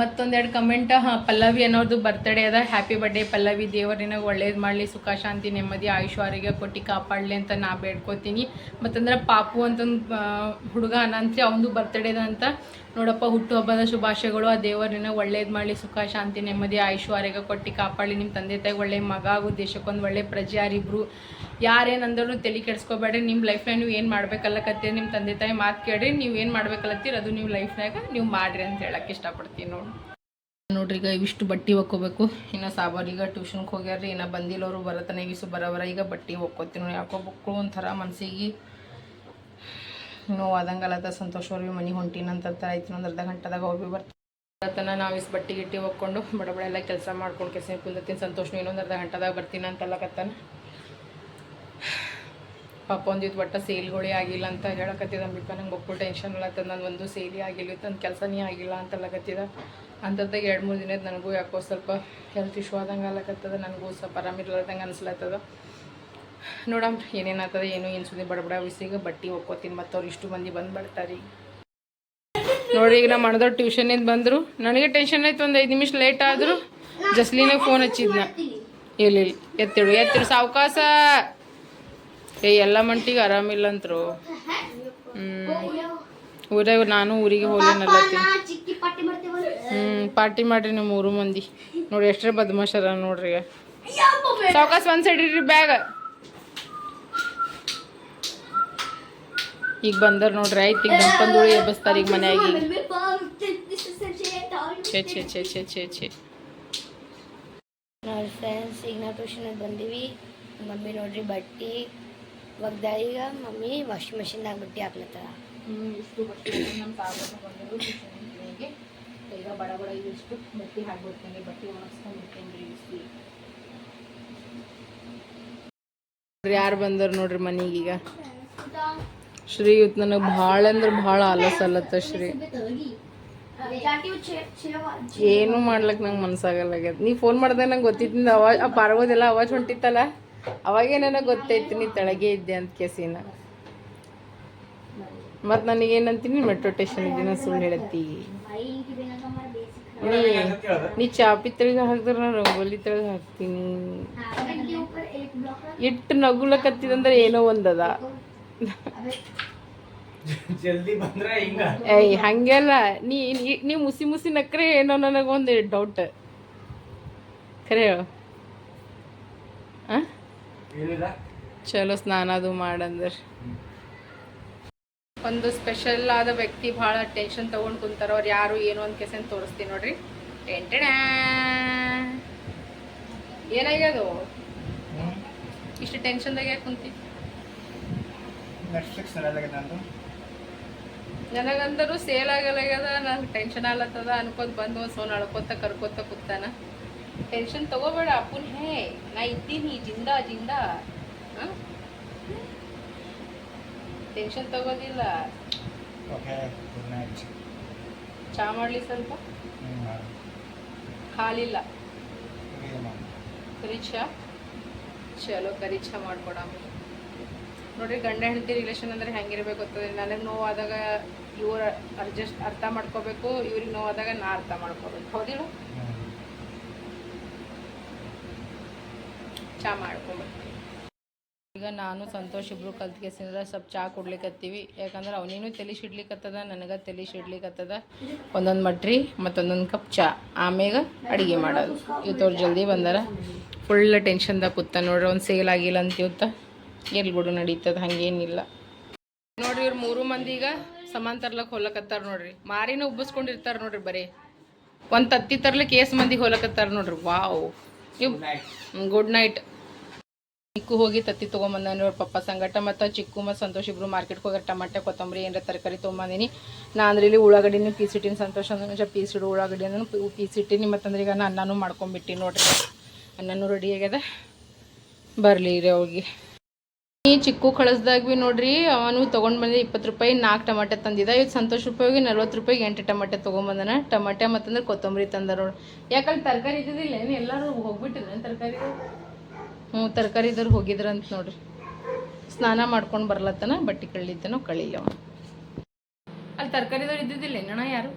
ಮತ್ತೊಂದೆರಡು ಕಮೆಂಟ್. ಹಾಂ, ಪಲ್ಲವಿ ಅನ್ನೋದು ಬರ್ತಡೇ ಅದ. Happy birthday Pallavi. ದೇವರಿನಾಗ ಒಳ್ಳೇದು ಮಾಡಲಿ. ಸುಖ, ಶಾಂತಿ, ನೆಮ್ಮದಿ ಆಯುಷ್ ಆರೋಗ್ಯ ಕೊಟ್ಟು ಕಾಪಾಡಲಿ ಅಂತ ನಾ ಬೇಡ್ಕೋತೀನಿ. ಮತ್ತಂದ್ರೆ ಪಾಪು ಅಂತಂದು ಹುಡುಗ ಅನಂತ್ರಿ ಅವನದು ಅದ ಅಂತ. ನೋಡಪ್ಪ ಹುಟ್ಟುಹಬ್ಬದ ಶುಭಾಶಯಗಳು. ಆ ದೇವರನ್ನ ಒಳ್ಳೇದು ಮಾಡಲಿ. ಸುಖ, ಶಾಂತಿ, ನೆಮ್ಮದಿ ಆಯುಷು ಆರೋಗ್ಯ ಕೊಟ್ಟು ಕಾಪಾಡಲಿ. ನಿಮ್ಮ ತಂದೆ ತಾಯಿ ಒಳ್ಳೆ ಮಗ ಆಗು. ದೇಶಕ್ಕೊಂದು ಒಳ್ಳೆ ಪ್ರಜೆ ಯಾರಿಬ್ರು ಯಾರೇನಂದ್ರೂ ತಲೆ ಕೆಡಿಸ್ಕೋಬೇಡ್ರಿ. ನಿಮ್ಮ ಲೈಫ್ನಾಗ ನೀವು ಏನು ಮಾಡ್ಬೇಕಲ್ಲಕತ್ತೀರಿ ನಿಮ್ಮ ತಂದೆ ತಾಯಿ ಮಾತು ಕೇಳ್ರಿ. ನೀವು ಏನು ಮಾಡ್ಬೇಕಲ್ಲತ್ತೀರಿ ಅದು ನೀವು ಲೈಫ್ನಾಗ ನೀವು ಮಾಡ್ರಿ ಅಂತ ಹೇಳಕ್ಕೆ ಇಷ್ಟಪಡ್ತೀನಿ ನೋಡಿ. ನೋಡ್ರಿ, ಈಗ ಇವಿಷ್ಟು ಬಟ್ಟೆ ಒಕ್ಕೋಬೇಕು. ಇನ್ನು ಸಾಬಾರ್ ಈಗ ಟ್ಯೂಷನ್ಗೆ ಹೋಗ್ಯಾರ್ರಿ. ಇನ್ನು ಬಂದಿಲ್ಲ ಅವರು ಬರತನ. ಇವಿಸು ಬರವರ ಈಗ ಬಟ್ಟೆ ಒಕ್ಕೋತೀನಿ ಯಾಕೋ ಬುಕ್ಳು ಒಂಥರ ಮನ್ಸಿಗೆ ನೋವಾದಂಗಲ್ಲದ ಸಂತೋಷ ಅವ್ರಿಗೆ ಮನೆ ಹೊಂಟಿನಂತ ಆಯ್ತು. ಒಂದು ಅರ್ಧ ಗಂಟೆದಾಗ ಹೋಗಿ ಬರ್ತೀನಿ ತನ ನಾವು ಇಸ್ ಬಟ್ಟೆ ಗಿಟ್ಟಿ ಹೋಗ್ಕೊಂಡು ಬಡ ಬಡ ಎಲ್ಲ ಕೆಲಸ ಮಾಡ್ಕೊಂಡು ಕೆಲಸ ಕುಂದತ್ತೀನಿ ಸಂತೋಷ ಇನ್ನೊಂದು ಅರ್ಧ ಗಂಟೆದಾಗ ಬರ್ತೀನಿ ಅಂತಲ್ಲಕತ್ತಾನ ಪಾಪ ಒಂದಿತ್ತು ಒಟ್ಟ ಸೇಲ್ಗಳೇ ಆಗಿಲ್ಲ ಅಂತ ಹೇಳಕತ್ತಿದ. ಅಂಬಿಕ ನಂಗೆ ಒಕ್ಕಳು ಟೆನ್ಷನ್ ಅಲ್ಲತ್ತದ ನಾನು ಒಂದು ಸೇಲಿ ಆಗಿಲ್ಲ ನನ್ನ ಕೆಲಸನೇ ಆಗಿಲ್ಲ ಅಂತಲ್ಲಕತ್ತಿದ ಅಂಥದ್ದಾಗ ಎರಡು ಮೂರು ದಿನದ ನನಗೂ ಯಾಕೋ ಸ್ವಲ್ಪ ಹೆಲ್ತ್ ಇಶ್ಯೂ ಆದಂಗೆ ಅಲ್ಲಕತ್ತದ. ನನಗೂ ಸ್ವಲ್ಪ ಆರಾಮಿರ್ಲಾರ್ದಂಗೆ ಅನ್ಸ್ಲತ್ತದ. ನೋಡಮ್ ಏನೇನಾಗ್ತದ, ಏನು ಏನು ಸುದ್ದಿ ಬಡ ಬಡ ವಿಸಿಗೆ ಬಟ್ಟೆ ಒಕ್ಕೋತೀನಿ ಮತ್ತು ಅವ್ರು ಇಷ್ಟು ಮಂದಿ ಬಂದು ಬಿಡ್ತಾರೆ ನೋಡ್ರಿ, ಈಗ ನಮ್ಮ ಅಣ್ಣದವ್ರು ಟ್ಯೂಷನಿಂದ ಬಂದರು. ನನಗೆ ಟೆನ್ಷನ್ ಆಯ್ತು, ಒಂದು ಐದು ನಿಮಿಷ ಲೇಟ್ ಆದರೂ ಜಸ್ಲಿನಾಗ ಫೋನ್ ಹಚ್ಚಿದ್ನ. ಎಲ್ಲಿ ಎತ್ತಿಡು ಎತ್ತಿಡು, ಸಾವಕಾಸ. ಏ, ಎಲ್ಲ ಮಂಟಿಗೆ ಆರಾಮಿಲ್ಲ ಅಂತರು ಹ್ಞೂ ಊರಾಗ ನಾನು ಊರಿಗೆ ಬರ್ತೀವಲ್ಲ ಹ್ಞೂ ಪಾರ್ಟಿ ಮಾಡ್ರಿ ನಿಮ್ಮ ಮೂರು ಮಂದಿ. ನೋಡಿ ಎಷ್ಟರ ಬದಮಾಶರ ನೋಡ್ರಿ ಸಾವಕಾಶ ಒಂದು ಸೈಡ್ ಇಡ್ರಿ ಬ್ಯಾಗ್. ಈಗ ಬಂದರ್ ನೋಡ್ರಿ ಆಯ್ತು ಈಗ ದಂಪಂದುಳಿ ಎಬ್ಬಸ್ತಾರೆ ಈಗ ಮನ್ಯಾಗ ಈಗ ಛೇ ಛೇ ಛೇ ಛೇ ಛೇ ಛೇ ನೋಡಿ ಫ್ರೆಂಡ್ಸ್ ಈಗ ನಾವು ಟ್ಯೂಷನಿಗೆ ಬಂದೀವಿ ಮಮ್ಮಿ ನೋಡ್ರಿ ಬಟ್ಟೆ ಒಗ್ದ ಈಗ ಮಮ್ಮಿ ವಾಷಿಂಗ್ ಮಷಿನ್ದಾಗ ಬಟ್ಟೆ ಹಾಕ್ಲತ್ತಾರ ಇಷ್ಟು ಬಟ್ಟೆ ನಮ್ಮ ಸಾಗರ ಬಂದರು ಈಗ ಬಡ ಬಡ ಇಷ್ಟು ಬಟ್ಟೆ ಹಾಕ್ಬಿಡ್ತೇನೆ ಬಟ್ಟೆ ಒಣಗಿಸ್ಕೊಂಡ್ಬಿಡ್ತೇನೆ ರೀ ಇಷ್ಟು ಯಾರು ಬಂದರು ನೋಡ್ರಿ ಮನೆಗೀಗ ಶ್ರೀ ಇವತ್ತು ನನಗೆ ಭಾಳ ಅಂದ್ರೆ ಭಾಳ ಆಲಸ್ ಅಲ್ಲತ್ತ ಶ್ರೀ. ಏನು ಮಾಡ್ಲಕ್ ನಂಗೆ ಮನ್ಸಾಗಲ್ಲಾಗ್ಯದ ನೀ ಫೋನ್ ಮಾಡ್ದೆ ನಂಗೆ ಗೊತ್ತಿತ್ತು ಅವಾಜ್ ಆ ಪಾರ್ವದೆಲ್ಲ ಅವಾಜ್ ಹೊಂಟಿತ್ತಲ್ಲ? ಅವಾಗೇ ನನಗೆ ಗೊತ್ತೈತಿ ನೀ ತೆಳಗೆ ಇದ್ದೆ ಅಂತ ಕೇಸಿನ. ಮತ್ತು ನನಗೇನಂತೀನಿ ಮೆಟ್ರೋ ಸ್ಟೇಷನ್ ಇದ್ದೀನಿ ಸುಳ್ಳು ಹೇಳತ್ತಿ. ನೀ ನೀ ಚಾಪಿ ತೆಳಗೆ ಹಾಕಿದ್ರೆ ನಾನು ರಂಗೋಲಿ ತೆಳಗೆ ಹಾಕ್ತೀನಿ. ಇಟ್ಟು ನಗುಲಕತ್ತಿದಂದ್ರೆ ಏನೋ ಒಂದದ ಜಲ್ದಿ ಬಂದ್ರೆ ಹಿಂಗ. ಏಯ್ ಹಂಗೆಲ್ಲ ನೀ ನೀ- ನೀ ಮುಸಿ ಮುಸಿ ನಕ್ರೆ ಏನೋ ನನಗೊಂದು ಡೌಟ್ ಖರೆ ಹೇಳು ಆ? ಚಲೋ ಸ್ನಾನ ಅದು ಮಾಡಂದ್ರ. ಒಂದು ಸ್ಪೆಷಲ್ ಆದ ವ್ಯಕ್ತಿ ಭಾಳ ಟೆನ್ಷನ್ ತಗೊಂಡ್ ಕುಂತಾರ. ಅವ್ರು ಯಾರು ಏನು ಒಂದ್ ಕೆಸನ್ ತೋರಿಸ್ತೀನಿ ನೋಡ್ರಿ. ಟೆಂಟಣ ಏನಾಗ್ಯದು? ಇಷ್ಟು ಟೆನ್ಷನ್ದಾಗ ಯಾಕೆ ಕುಂತಿ? ನೆಟ್ಫ್ಲಿಕ್ಸ್ ನಂದು? ನನಗಂದರೂ ಸೇಲ್ ಆಗಲಾಗ್ಯದ ನನಗೆ ಟೆನ್ಷನ್ ಆಗ್ಲತ್ತದ ಅನ್ಕೋತ ಬಂದು ಒಂದು ಸೋನ್ ಅಳ್ಕೋತ ಕರ್ಕೋತ ಕೂತಾನ ಟೆನ್ಷನ್ ತಗೋಬೇಡ ಅಪ್ಪನ್ ಹೇ ನಾ ಇದ್ದೀನಿ ಜಿಂದ ಜಿಂದ. ಟೆನ್ಷನ್ ತಗೋದಿಲ್ಲ. ಓಕೆ ಗುಡ್ ನೈಟ್ ಚಾ ಮಾಡ್ಲಿ ಸ್ವಲ್ಪ? ಹಾಲಿಲ್ಲ ಕರಿ ಚಾ ಚಲೋ ಕರಿ ಚಾ ಮಾಡ್ಕೊಡ ನೋಡ್ರಿ, ಗಂಡ ಹೆಂಡತಿ ರಿಲೇಷನ್ ಅಂದ್ರೆ ಹೆಂಗಿರ್ಬೇಕು ಗೊತ್ತದೆ. ನನಗೆ ನೋವಾದಾಗ ಇವ್ರ ಅಡ್ಜಸ್ಟ್ ಅರ್ಥ ಮಾಡ್ಕೋಬೇಕು, ಇವ್ರಿಗೆ ನೋವಾದಾಗ ನಾ ಅರ್ಥ ಮಾಡ್ಕೋಬೇಕು. ಹೌದಿಲ್ಲ ಚಾ ಮಾಡ್ಕೊಬೇಕು ಈಗ ನಾನು ಸಂತೋಷ್ ಇಬ್ರು ಕಲ್ತ್ಕೆಸಿಂದ್ರ ಸ್ವಲ್ಪ ಚಾ ಕೊಡ್ಲಿಕತ್ತೀವಿ. ಯಾಕಂದ್ರೆ ಅವನೇನು ತಲೆ ಸಿಡ್ಲಿಕ್ಕತ್ತದ ನನಗೆ ತಲೆ ಸಿಡ್ಲಿಕ್ಕತ್ತದ ಒಂದೊಂದು ಮಟ್ರಿ, ಮತ್ತೊಂದೊಂದು ಕಪ್ ಚಾ. ಆಮ್ಯಾಗ ಅಡುಗೆ ಮಾಡೋದು. ಇವತ್ತವ್ರು ಜಲ್ದಿ ಬಂದಾರ. ಫುಲ್ ಟೆನ್ಷನ್ದಾಗ ಕೂತ ನೋಡ್ರಿ, ಒಂದು ಸೇಲ್ ಆಗಿಲ್ಲ ಅಂತ. ಇವತ್ತ ಎಲ್ಲಿ ಬಿಡು ನಡೀತದ ಹಂಗೇನಿಲ್ಲ. ನೋಡ್ರಿ ಇವ್ರು ಮೂರು ಮಂದಿ ಈಗ ಸಮಾನ ತರ್ಲಕ್ ಹೋಲಕತ್ತಾರ ನೋಡ್ರಿ. ಮಾರಿನ ಉಬ್ಬಿಸ್ಕೊಂಡಿರ್ತಾರ ನೋಡ್ರಿ ಬರೀ. ಒಂದು ತತ್ತಿ ತರ್ಲಿಕ್ಕೆ ಏಸ್ ಮಂದಿ ಹೋಲಕತ್ತಾರ ನೋಡ್ರಿ. ವಾವ್. ಇವ್ ಗುಡ್ ನೈಟ್ ಚಿಕ್ಕು ಹೋಗಿ ತತ್ತಿ ತೊಗೊಂಬಂದ ಅವ್ರ ಪಪ್ಪ ಸಂಗಟ ಮತ್ತು ಚಿಕ್ಕು ಮತ್ತು ಸಂತೋಷ್ ಇಬ್ರು ಮಾರ್ಕೆಟ್ಗೆ ಹೋಗಿ ಟಮಾಟೆ ಕೊತ್ತಂಬರಿ ಏನಾರ ತರಕಾರಿ ತೊಗೊಂಬಂದಿನಿ. ನಾ ಅಂದ್ರೆ ಇಲ್ಲಿ ಉಳ್ಳಾಗಡ್ಡಿನೂ ಪೀಸಿಟ್ಟಿನಿ ಸಂತೋಷ ಅಂದ್ರೆ ಪೀಸಿಡು ಉಳ್ಳಾಗಡ್ಡಿನೂ ಪೀಸಿಟ್ಟಿನಿ ಮತ್ತಂದ್ರೆ ಈಗ ನಾನು ಅನ್ನನೂ ಮಾಡ್ಕೊಂಬಿಟ್ಟಿನಿ ನೋಡ್ರಿ. ಅನ್ನನೂ ರೆಡಿ ಆಗ್ಯದ. ಬರಲಿ ರೀ ಅವ್ರಿಗೆ. ಈ ಚಿಕ್ಕು ಕಳಿಸ್ದಾಗ ಭೀ ನೋಡ್ರಿ, ಅವನು ತೊಗೊಂಡು ಬಂದಿದ್ದ ಇಪ್ಪತ್ತು ರೂಪಾಯಿ ನಾಲ್ಕು ಟಮಾಟೆ ತಂದಿದ್ದ ಇವತ್ತು ಸಂತೋಷ ರೂಪಾಯಿಗೆ ನಲ್ವತ್ತು ರೂಪಾಯಿಗೆ ಎಂಟು ಟಮಾಟೆ ತೊಗೊಂಬಂದನ. ಟಮಾಟೆ ಮತ್ತಂದ್ರೆ ಕೊತ್ತಂಬರಿ ತಂದ ನೋಡಿ. ಯಾಕಂದ್ರೆ ತರಕಾರಿ ಇದ್ದಿದ್ದಿಲ್ಲ ಏನು ಎಲ್ಲರೂ ಹೋಗ್ಬಿಟ್ಟಿದ್ರೆ ತರಕಾರಿ? ಹ್ಞೂ, ತರಕಾರಿ ಹೋಗಿದ್ರು ಹೋಗಿದ್ರಂತ ನೋಡ್ರಿ. ಸ್ನಾನ ಮಾಡ್ಕೊಂಡು ಬರ್ಲತ್ತನ ಬಟ್ಟೆ ಕಳ್ಳಿದ್ದನೋ ಕಳಿಲ್ಲ ಅವನು. ಅಲ್ಲಿ ತರಕಾರಿದವ್ರು ಇದ್ದಿದ್ದಿಲ್ಲ ಏನಣ್ಣ ಯಾರು?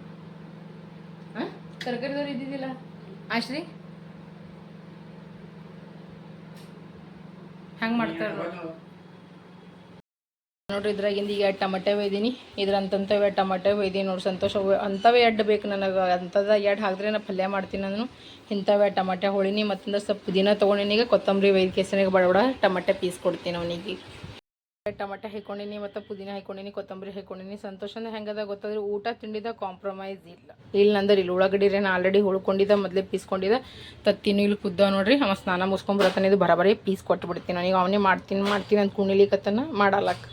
ಹಾಂ? ತರಕಾರಿದವ್ರು ಇದ್ದಿದ್ದಿಲ್ಲ ಆಶ್ರೀ? ಹೆಂಗೆ ಮಾಡ್ತಾರೆ ನೋಡ್ರಿ, ಇದ್ರಾಗಿಂದ ಈಗ ಟಮಾಟೆ ಒಯ್ದೀನಿ. ಇದ್ರಂತಂತವೇ ಟಮಾಟೆ ಒಯ್ದೀನಿ ನೋಡಿ ಸಂತೋಷ ಅಂಥವೇ ಎಡ್ ಬೇಕು ನನಗೆ. ಅಂಥದ ಎಡ್ ಹಾಕಿದ್ರೆ ನಾ ಪಲ್ಯ ಮಾಡ್ತೀನಿ ನಾನು. ಇಂಥವೇ ಟಮಾಟೆ ಹೊಳಿನಿ ಮತ್ತಂದ್ರೆ ಸ್ವಲ್ಪ ಪುದೀನ ತೊಗೊಂಡಿನಿ. ಈಗ ಕೊತ್ತಂಬರಿ ಒಯ್ದು ಕೆಸನಿಗೆ ಬಡಬಡ ಟಮಾಟೆ ಪೀಸ್ ಕೊಡ್ತೀನಿ ಅವನಿಗೆ. ಟಮಟೆ ಹಾಕೊಂಡಿನಿ, ಮತ್ತು ಪುದೀನ ಹಾಕೊಂಡಿನಿ, ಕೊತ್ತಂಬರಿ ಹಾಕೊಂಡಿನಿ. ಸಂತೋಷ ಅಂದ್ರೆ ಹೆಂಗದ ಗೊತ್ತಾದ್ರೆ, ಊಟ ತಿಂಡಿದ ಕಾಂಪ್ರಮೈಸ್ ಇಲ್ಲ. ಇಲ್ಲ ನಂದ್ರೆ ಇಲ್ಲಿ ಉಳ್ಳಾಗಡ್ಡಿ ನಾನು ಆಲ್ರೆಡಿ ಹುಳ್ಕೊಂಡಿದ್ದ, ಮೊದಲೇ ಪೀಸ್ಕೊಂಡಿದ್ದ. ತತ್ತಿನೂ ಇಲ್ಲಿ ಕುದ್ದ ನೋಡ್ರಿ, ಅವ ಸ್ನಾನ ಮುಗಿಸ್ಕೊಂಡ್ಬರತ್ತಾನೆ ಇದು ಬರಬರಿ ಪೀಸ್ ಕೊಟ್ಬಿಡ್ತೀನಿ ನನಗೆ ಅವನೇ ಮಾಡ್ತೀನಿ ಮಾಡ್ತೀನಿ ಅಂತ ಕುಣಿಲಿಕತ್ತನ ಮಾಡಲ್ಲಕ್ಕ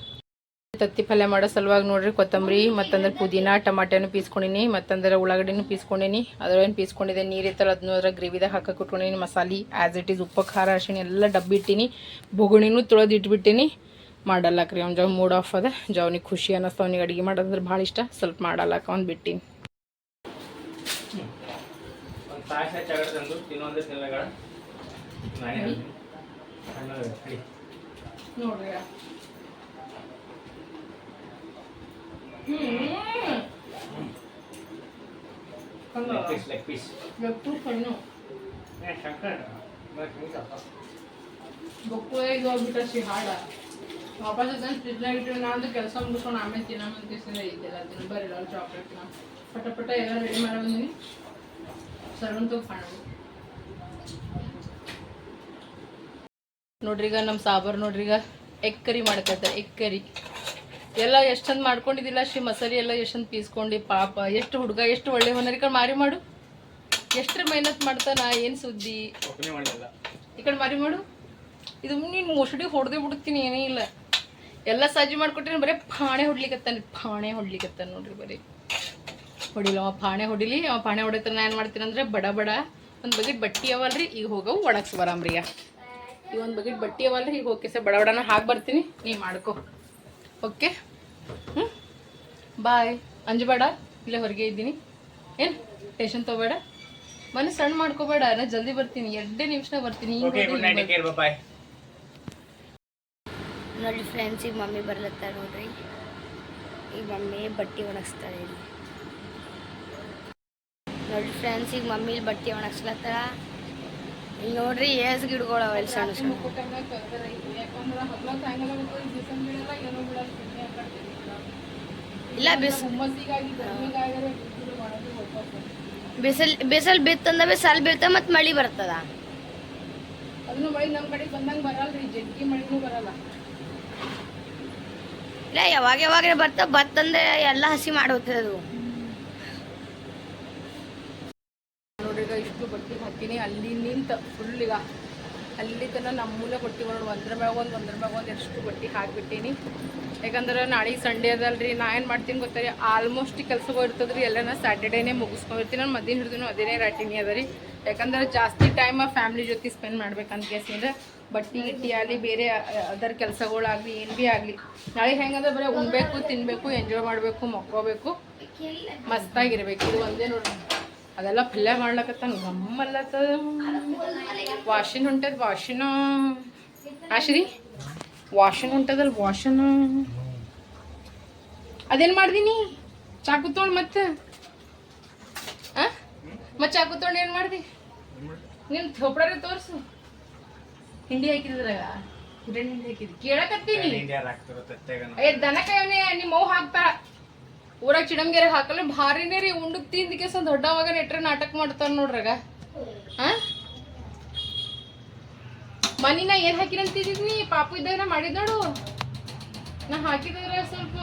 ತತ್ತಿ ಪಲ್ಯ ಮಾಡೋ ಸಲುವಾಗಿ ನೋಡ್ರಿ ಕೊತ್ತಂಬರಿ ಮತ್ತಂದ್ರೆ ಪುದೀನ ಟಮಾಟೆನೂ ಪೀಸ್ಕೊಂಡಿನಿ ಮತ್ತಂದ್ರೆ ಉಳ್ಳಾಗಡ್ಡಿನೂ ಪೀಸ್ಕೊಂಡಿನಿ. ಅದ್ರೇನು ಪೀಸ್ಕೊಂಡಿದೆ ನೀರಿತ್ತಲ್ಲ ಅದನ್ನು ಅದ್ರ ಗ್ರೇವಿದಾಗ ಹಾಕಕ್ಕೆ ಇಟ್ಕೊಂಡಿನಿ ಮಸಾಲೆ ಆ್ಯಸ್ ಇಟ್ ಈಸ್ ಉಪ್ಪು ಖಾರ ಅರಿಶಿಣ ಎಲ್ಲ ಡಬ್ಬಿ ಇಟ್ಟಿನಿ. ಬೊಗುಣಿನೂ ತೊಳೆದು ಇಟ್ಬಿಟ್ಟಿನಿ. ಮಾಡಲ್ಲಕ್ರಿ ಅವ್ನು ಜವ್ ಮೂಡ್ ಆಫ್ ಅದ. ಜಾವ್ನಿಗೆ ಖುಷಿ ಅನ್ನಿಸ್ತು ಅವ್ನಿಗೆ ಅಡುಗೆ ಮಾಡೋದಂದ್ರೆ ಭಾಳ ಇಷ್ಟ. ಸ್ವಲ್ಪ ಮಾಡಲ್ಲಕ್ಕ ಅವ್ನು ಬಿಟ್ಟಿನಿ. ಒಂದು ತಾಸ ಚಗಡ ತಂದು ತಿನ್ನೊಂದೇ ತಿನ್ನಗಳ ನಾನೇ ಹೇಳ್ತೀನಿ. ಸಣ್ಣದು ಹಿಡಿ. ನೋಡ್ರಿ ಲೆಗ್ ಪೀಸ್ ಲೆಗ್ ಪೀಸ್ ಹಣ್ಣು ಶಂಕರ ಬೊಕ್ಕು ಇದು ಹೋಗ್ಬಿಟ್ಟಷ್ಟು ಹಾಡ ವಾಪಸ್ ಅದನ್ನ ಫ್ರಿಜ್ನಾಗ ಇಟ್ಟು ನಾನು ಕೆಲಸ ಮುಗಿಸ್ಕೊಂಡು ಆಮೇಲೆ ತಿನ್ನೋಮಂತ ಐತಿಲ್ಲ ಅದನ್ನ ಬರೀ ಚಾಕ್ಲೇಟ್ನ ಪಟ ಪಟ ಎಲ್ಲ ರೆಡಿ ಮಾಡಿ ಬಂದಿನಿ ಸರ್ವಂತ ಕಾಣೋದು ನೋಡ್ರಿ ಈಗ ನಮ್ಮ ಸಾಂಬಾರು ನೋಡ್ರಿ ಈಗ ಎಗ್ ಕರಿ ಮಾಡ್ಕೊತಾರೆ ಎಗ್ ಕರಿ ಎಲ್ಲ ಎಷ್ಟೊಂದು ಮಾಡ್ಕೊಂಡಿದ್ದಿಲ್ಲ ಶ್ರೀ ಮಸಾಲೆ ಎಲ್ಲ ಎಷ್ಟೊಂದು ಪೀಸ್ಕೊಂಡು ಪಾಪ ಎಷ್ಟು ಹುಡುಗ ಎಷ್ಟು ಒಳ್ಳೆ ಹೊನರಿಕ ಕಡೆ ಮಾರಿ ಮಾಡು. ಎಷ್ಟ್ರ ಮೆಹನತ್ ಮಾಡ್ತಾನ ಏನು ಸುದ್ದಿ? ಈ ಕಡೆ ಮಾರಿ ಮಾಡು. ಇದು ನೀನು ಮುಸುಡಿ ಹೊಡೆದೇ ಬಿಡುತ್ತೀನಿ ಏನೇ ಇಲ್ಲ. ಎಲ್ಲ ಸಜ್ಜಿ ಮಾಡ್ಕೊಟ್ಟಿನಿ ಬರೀ ಫಾಣೆ ಹೊಡ್ಲಿಕ್ಕತ್ತಾನ ಫಾಣೆ ಹೊಡ್ಲಿಕ್ಕತ್ತಾನ ನೋಡ್ರಿ ಬರೀ. ಹೊಡಿಲ್ಲ ಅವ ಫಾಣೆ ಹೊಡಿಲಿ ಅವ ಫಾಣೆ ಹೊಡಿತಾರ ನಾ ಏನು ಮಾಡ್ತೀನಿ ಅಂದ್ರೆ ಬಡ ಬಡ. ಒಂದು ಬಗೆಟ್ ಬಟ್ಟಿ ಅವಲ್ರಿ ಈಗ ಹೋಗವು ಒಣಗ್ಸ್ ಬರಾಮ್ರಿಯ. ಈ ಒಂದು ಬಗೆಟ್ ಬಟ್ಟಿ ಅವಲ್ರಿ ಈಗ ಹೋಗಿ ಬಡ ಬಡನ ಹಾಕಿ ಬರ್ತೀನಿ ನೀ ಮಾಡ್ಕೊ. ಓಕೆ ಹ್ಞೂ ಬಾಯ್ ಅಂಜಬೇಡ ಇಲ್ಲೇ ಹೊರಗೆ ಇದ್ದೀನಿ. ಏನು? ಟೇಷನ್ ತೊಗೋಬೇಡ. ಮನೆ ಸಣ್ಣ ಮಾಡ್ಕೋಬೇಡ. ನಾನು ಜಲ್ದಿ ಬರ್ತೀನಿ. ಎರಡೇ ನಿಮಿಷನಾಗ ಬರ್ತೀನಿ. ನೋಡಿ ಫ್ರೆಂಡ್ಸ್ ಈಗ ಮಮ್ಮಿ ಬರ್ಲತ್ತಾರ ನೋಡ್ರಿ. ಈಗ ಮಮ್ಮಿ ಬಟ್ಟೆ ಒಣಗಿಸ್ತಾರೆ ಇಲ್ಲಿ. ನೋಡಿ ಫ್ರೆಂಡ್ಸ್ ಈಗ ಮಮ್ಮಿ ಬಟ್ಟೆ ಒಣಗಿಸ್ಲತ್ತಾರ ಇಲ್ಲಿ ನೋಡ್ರಿ ಏಸ್ ಗಿಡಗಳು ಅವ ಇಲ್ಲಿ ಸಣ್ಣ ಸಣ್ಣ. ಇಲ್ಲ ಬಿಸಿಲು ಬಿಸಿಲ್ ಬಿಸಿಲ್ ಬಿತ್ತಂದ ಬಿಸಲ್ ಬೀಳ್ತ ಮತ್ತು ಮಳಿ ಬರ್ತದ. ಅದನ್ನು ಮಳೆ ನಮ್ಮ ಕಡೆ ಬಂದಂಗೆ ರೀ ಜಗ್ಗಿ ಮಳೆನೂ ಬರಲ್ಲ. ಇಲ್ಲ ಯಾವಾಗ ಯಾವಾಗ ಬರ್ತ ಬತ್ತಂದ್ರೆ ಎಲ್ಲ ಹಸಿ ಮಾಡೋಗ್ತದೆ ಅದು ನೋಡ್ರಿ ಈಗ ಇಷ್ಟು ಬಟ್ಟೆ ಹಾಕಿನಿ ನಿಂತ ಫುಲ್ ಈಗ ಅಲ್ಲಿ ತನಕ ನಮ್ಮೂಲೆ ಬಟ್ಟೆ ನೋಡಿ ಒಂದ್ರ ಮ್ಯಾಗ ಒಂದು, ಒಂದ್ರ ಮ್ಯಾಗ ಒಂದು ಎಷ್ಟು ಬಟ್ಟೆ ಹಾಕಿಬಿಟ್ಟೀನಿ. ಯಾಕಂದ್ರೆ ನಾಳೆಗೆ ಸಂಡೇ ಅದಲ್ರಿ, ನಾ ಏನು ಮಾಡ್ತೀನಿ ಗೊತ್ತಾರೆ ಆಲ್ಮೋಸ್ಟ್ ಕೆಲಸ ಇರ್ತದ್ರಿ, ಎಲ್ಲನ ಸ್ಯಾಟರ್ಡೇನೇ ಮುಗಿಸ್ಕೊಂಡಿರ್ತೀನಿ. ನಾನು ಮಧ್ಯಾಹ್ನ ಹಿಡಿದು ಅದೇನೇ ರಾಟಿನಿ ಅದ ರೀ. ಯಾಕಂದ್ರೆ ಜಾಸ್ತಿ ಟೈಮ್ ಫ್ಯಾಮ್ಲಿ ಜೊತೆ ಸ್ಪೆಂಡ್ ಮಾಡ್ಬೇಕಂತ ಕೇಸಿಂದ್ರೆ ಬಟ್ಟೆ ಗಿಟ್ಟಿ ಆಗಲಿ, ಬೇರೆ ಅದರ ಕೆಲಸಗಳಾಗಲಿ, ಏನು ಭೀ ಆಗಲಿ, ನಾಳೆ ಹೆಂಗಂದ್ರೆ ಬರೀ ಉಣ್ಬೇಕು ತಿನ್ನಬೇಕು ಎಂಜಾಯ್ ಮಾಡಬೇಕು, ಮಕ್ಕೋಬೇಕು, ಮಸ್ತಾಗಿರ್ಬೇಕು. ಇದು ಒಂದೇ ನೋಡ್ರಿ. ಅದೆಲ್ಲ ಪಲ್ಯ ಮಾಡ್ಲಕತ್ತಾನ. ಗಮ್ಮಲ್ಲತ್ತ ವಾಷಿನ್ ಹೊಂಟದ ವಾಶಿನ. ಆಶ್ರಿ ವಾಷನ್ ಹೊಂಟದಲ್ಲ ವಾಷನ್ ಅದೇನ್ ಮಾಡ್ದೀನಿ? ಚಾಕು ತೊಗೊಂಡು ಮತ್ತೆ. ಆ? ಮತ್ತೆ ಚಾಕು ತೊಗೊಂಡು ಏನು ಮಾಡ್ದಿ? ನಿನ್ ಥೋಪಡ್ರೆ ತೋರ್ಸು. ಹಿಂಡಿ ಹಾಕಿದ್ರಾಗ? ಹಿರಣ್ಯ ಹಿಂಡಿ ಹಾಕಿದ್ ಕೇಳಕತ್ತೀನಿ. ದನಕ ದನ ನಿಮ್ಮ ಅವ್ವ ಹಾಕ್ತಾ ಊರಾಗ ಚಿಡಂಗೆರೆ ಹಾಕಲ್ಲ ಭಾರಿನೇ ರೀ ಉಂಡಕ್ ತಿಂದಕ್ಕೆ ಸಂದ್ ದೊಡ್ಡವಾಗ ನೆಟ್ರೆ ನಾಟಕ ಮಾಡ್ತಾರ ನೋಡ್ರಾಗ. ಹಾ ಮನಿನ ಏನ್ ಹಾಕಿರಂತಿದ್ನಿ ಪಾಪು ಇದ್ದಾಗ ನಾ ಮಾಡಿದ್ ನೋಡು. ನಾ ಹಾಕಿದ್ರೆ ಸ್ವಲ್ಪ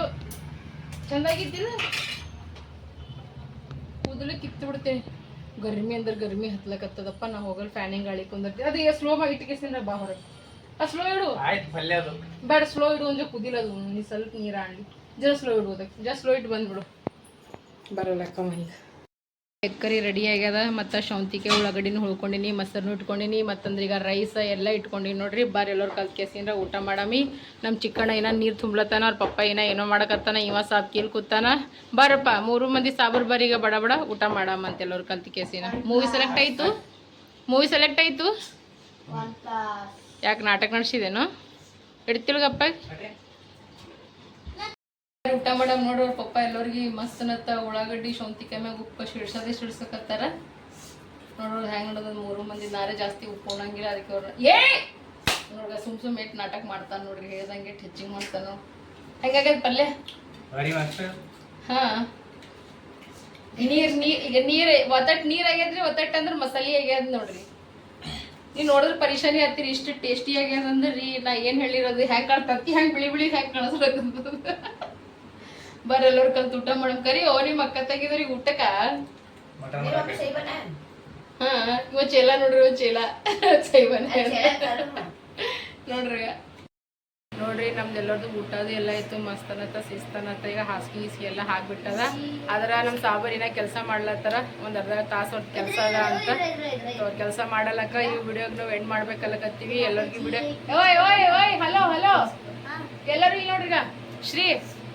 ಚಂದಾಗಿದ್ದಿಲ್ಲ. ಕೂದಲು ಕಿತ್ತು ಬಿಡ್ತೇನೆ. ಗರ್ಮಿ ಅಂದ್ರೆ ಗರ್ಮಿ ಹತ್ಲಕತ್ತದಪ್ಪ ನಾ ಹೋಗಲ್ ಫ್ಯಾನಿಂಗ್ ಗಾಳಿ ಕುಂದಿರ್ತೀನಿ. ಅದು ಸ್ಲೋ ಮಾಡಿ ಇಟ್ಟಿಗೆ ಬಾ ಹೊರಗೆ. ಆ ಸ್ಲೋ ಇಡು. ಬೇಡ ಸ್ಲೋ ಇಡು ಅಂದ್ರೆ ಕುದಿಲ್ಲ ಅದು ನೀ ಸ್ವಲ್ಪ ನೀರು ಆಡ್ಲಿ ಜಸ್ಟ್ ಸ್ಲೋ ಇಡ್ಬೋದು ಜಸ್ಟ್ ಸ್ಲೋ ಇಟ್ಟು ಬಂದ್ಬಿಡು. ಬರಲ್ಲಕ್ಕ ಮನೆಗೆ. ಎಗ್ ಕರಿ ರೆಡಿ ಆಗ್ಯದ. ಮತ್ತು ಶೌಂತಿಗೆ ಉಳ್ಳಾಗಡ್ಡಿನೂ ಹುಳ್ಕೊಂಡಿನಿ ಮೊಸರನ್ನು ಇಟ್ಕೊಂಡಿನಿ ಮತ್ತಂದ್ರೆ ಈಗ ರೈಸ್ ಎಲ್ಲ ಇಟ್ಕೊಂಡಿನಿ ನೋಡ್ರಿ. ಬಾರಿ ಎಲ್ಲರೂ ಕಲ್ತು ಕೇಸಿಂದ್ರ ಊಟ ಮಾಡಮಿ. ನಮ್ಮ ಚಿಕ್ಕಣ್ಣ ಏನ ನೀರು ತುಂಬ್ಲತ್ತಾನ ಅವ್ರ ಪಪ್ಪ ಏನೋ ಏನೋ ಮಾಡಕತ್ತಾನ ಇವ ಸಾಬ್ ಕೀಲ್ ಕೂತಾನ. ಬರಪ್ಪ ಮೂರು ಮಂದಿ ಸಾಬರ್ ಬರೀಗ ಈಗ ಬಡ ಬಡ ಊಟ ಮಾಡಮ್ಮ ಅಂತ ಎಲ್ಲರೂ ಕಲ್ತ್ ಕೇಸಿನ. ಮೂವಿ ಸೆಲೆಕ್ಟ್ ಆಯಿತು? ಮೂವಿ ಸೆಲೆಕ್ಟ್ ಆಯಿತು? ಯಾಕೆ ನಾಟಕ ನಡೆಸಿದೇನು? ಇಡ್ತಿಲ್ಗಪ್ಪ ಊಟ ಮಾಡಾಗ ನೋಡ್ರ ಪಪ್ಪ ಎಲ್ಲರಿಗೆ ಮಸ್ತ್ ನತ್ತ ಉಳ್ಳಾಗಡ್ಡಿ ಶೌಂತಿಕಾಯಿ ಮ್ಯಾಗ ಉಪ್ಪು ಸಿಡ್ಸೋದೇ ಸಿಡ್ಸಕತ್ತಾರ ನೋಡ್ರ ಹೆಂಗ್ ನೋಡೋದು ಮೂರು ಮಂದಿ ನಾರೇ ಜಾಸ್ತಿ ಉಪ್ಪು ಅನ್ನಂಗಿಲ್ಲ ಅದಕ್ಕೆ ಅವ್ರ ಏ! ನೋಡ್ರಿ ಸುಮ್ ಸುಮ್ ಏಟ್ ನಾಟಕ ಮಾಡ್ತಾನ ನೋಡ್ರಿ ಹೇಳ್ದಂಗೆ ಹೆಚ್ಚಿಂಗ್ ಮಾಡ್ತಾನ. ಹೆಂಗಾಗ್ಯದ ಪಲ್ಯ? ಹಾ. ನೀರ್ ನೀರ್ ಈಗ ನೀರ್ ಒತ್ತಟ್ ನೀರ್ ಆಗ್ಯದ್ರಿ ಒತ್ತಟ್ ಅಂದ್ರ ಮಸಾಲೆ ಆಗ್ಯದ ನೋಡ್ರಿ. ನೀವ್ ನೋಡಿದ್ರೆ ಪರಿಶಾನಿ ಹತ್ತಿರ ಇಷ್ಟು ಟೇಸ್ಟಿ ಆಗ್ಯದ ಅಂದ್ರಿ. ನಾ ಏನ್ ಹೇಳಿರೋದು ಹೆಂಗ್ ಕಾಣ್ ತತ್ತಿ ಹೆಂಗ್ ಬಿಳಿ ಬಿಳಿ ಹೆಂಗ್ ಕಾಣಿಸ್ಬೇಕು ಬರ್ರಿ ಎಲ್ಲರೂ ಕಲ್ತು ಊಟ ಮಾಡಮ್ ಕರಿ ಓ ನಿಮ್ಮ ಅಕ್ಕ ತೆಗಿದ್ರಿ ಊಟಕ್ಕ? ಹಾ ಇವ ಚೇಲ ನೋಡ್ರಿ ಇವ ಚೇಲ. ಸೈಬನ ನೋಡ್ರಿ. ನೋಡ್ರಿ ನಮ್ದೆಲ್ಲರದು ಊಟದ ಎಲ್ಲ ಇತ್ತು ಮಸ್ತನತ್ತ ಶಿಸ್ತನತ್ತ ಈಗ ಹಾಸಿಗೆ ಗೀಸಿಗೆ ಎಲ್ಲ ಹಾಕ್ಬಿಟ್ಟದ. ಆದ್ರ ನಮ್ಮ ಸಾಬರಿನ ಕೆಲಸ ಮಾಡ್ಲತ್ತಾರ ಒಂದ್ ಅರ್ಧ ತಾಸು ಅವ್ರ ಕೆಲಸ ಅದ ಅಂತ. ಅವ್ರ ಕೆಲಸ ಮಾಡಲಕ್ಕ ಈ ವಿಡಿಯೋಗ್ ನಾವು ಎಂಡ್ ಮಾಡ್ಬೇಕಲ್ಲಕತ್ತೀವಿ ಎಲ್ಲರಿಗೂ ವಿಡಿಯೋ. ಓಯ್ ಓಯ್ ಓಯ್ ಹಲೋ ಹಲೋ. ಎಲ್ಲರೂ ಇಲ್ಲಿ ನೋಡ್ರಿ ಶ್ರೀ.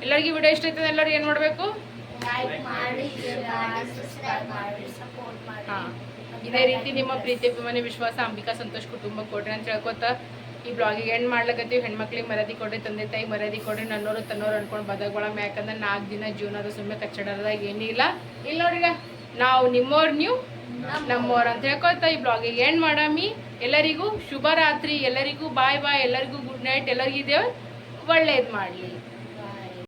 ಎಲ್ಲರಿಗೂ ವಿಡಿಯೋ ಇಷ್ಟ ಆಯ್ತದೆ ಎಲ್ಲರೂ ಏನ್ ಮಾಡಬೇಕು? ಹಾ. ಇದೇ ರೀತಿ ನಿಮ್ಮ ಪ್ರೀತಿ ಅಭಿಮಾನಿ ವಿಶ್ವಾಸ ಅಂಬಿಕಾ ಸಂತೋಷ್ ಕುಟುಂಬ ಕೊಡ್ರಿ ಅಂತ ಹೇಳ್ಕೊತ ಈ ಬ್ಲಾಗಿಗೆ ಎಂಡ್ ಮಾಡ್ಲಕತ್ತೀವಿ. ಹೆಣ್ಮಕ್ಳಿಗೆ ಮರ್ಯಾದೆ ಕೊಡ್ರಿ ತಂದೆ ತಾಯಿ ಮರ್ಯಾದೆ ಕೊಡ್ರಿ ನನ್ನೋರು ತನ್ನೋರು ಅನ್ಕೊಂಡು ಬದಗೊಳಮ್ಮ ಯಾಕಂದ್ರೆ ನಾಲ್ಕು ದಿನ ಜೀವನದ ಸುಮ್ಮನೆ ಕಚ್ಚಡದಾಗ ಏನಿಲ್ಲ ಇಲ್ಲ. ನೋಡ್ರಿಗ ನಾವು ನಿಮ್ಮವ್ರು ನೀವು ನಮ್ಮೋರ್ ಅಂತ ಹೇಳ್ಕೊತ ಈ ಬ್ಲಾಗಿಗೆ ಎಂಡ್ ಮಾಡಾಮಿ. ಎಲ್ಲರಿಗೂ ಶುಭ ರಾತ್ರಿ ಎಲ್ಲರಿಗೂ ಬಾಯ್ ಬಾಯ್ ಎಲ್ಲರಿಗೂ ಗುಡ್ ನೈಟ್ ಎಲ್ಲರಿಗೂ ದೇವ್ ಒಳ್ಳೇದು ಮಾಡಲಿ.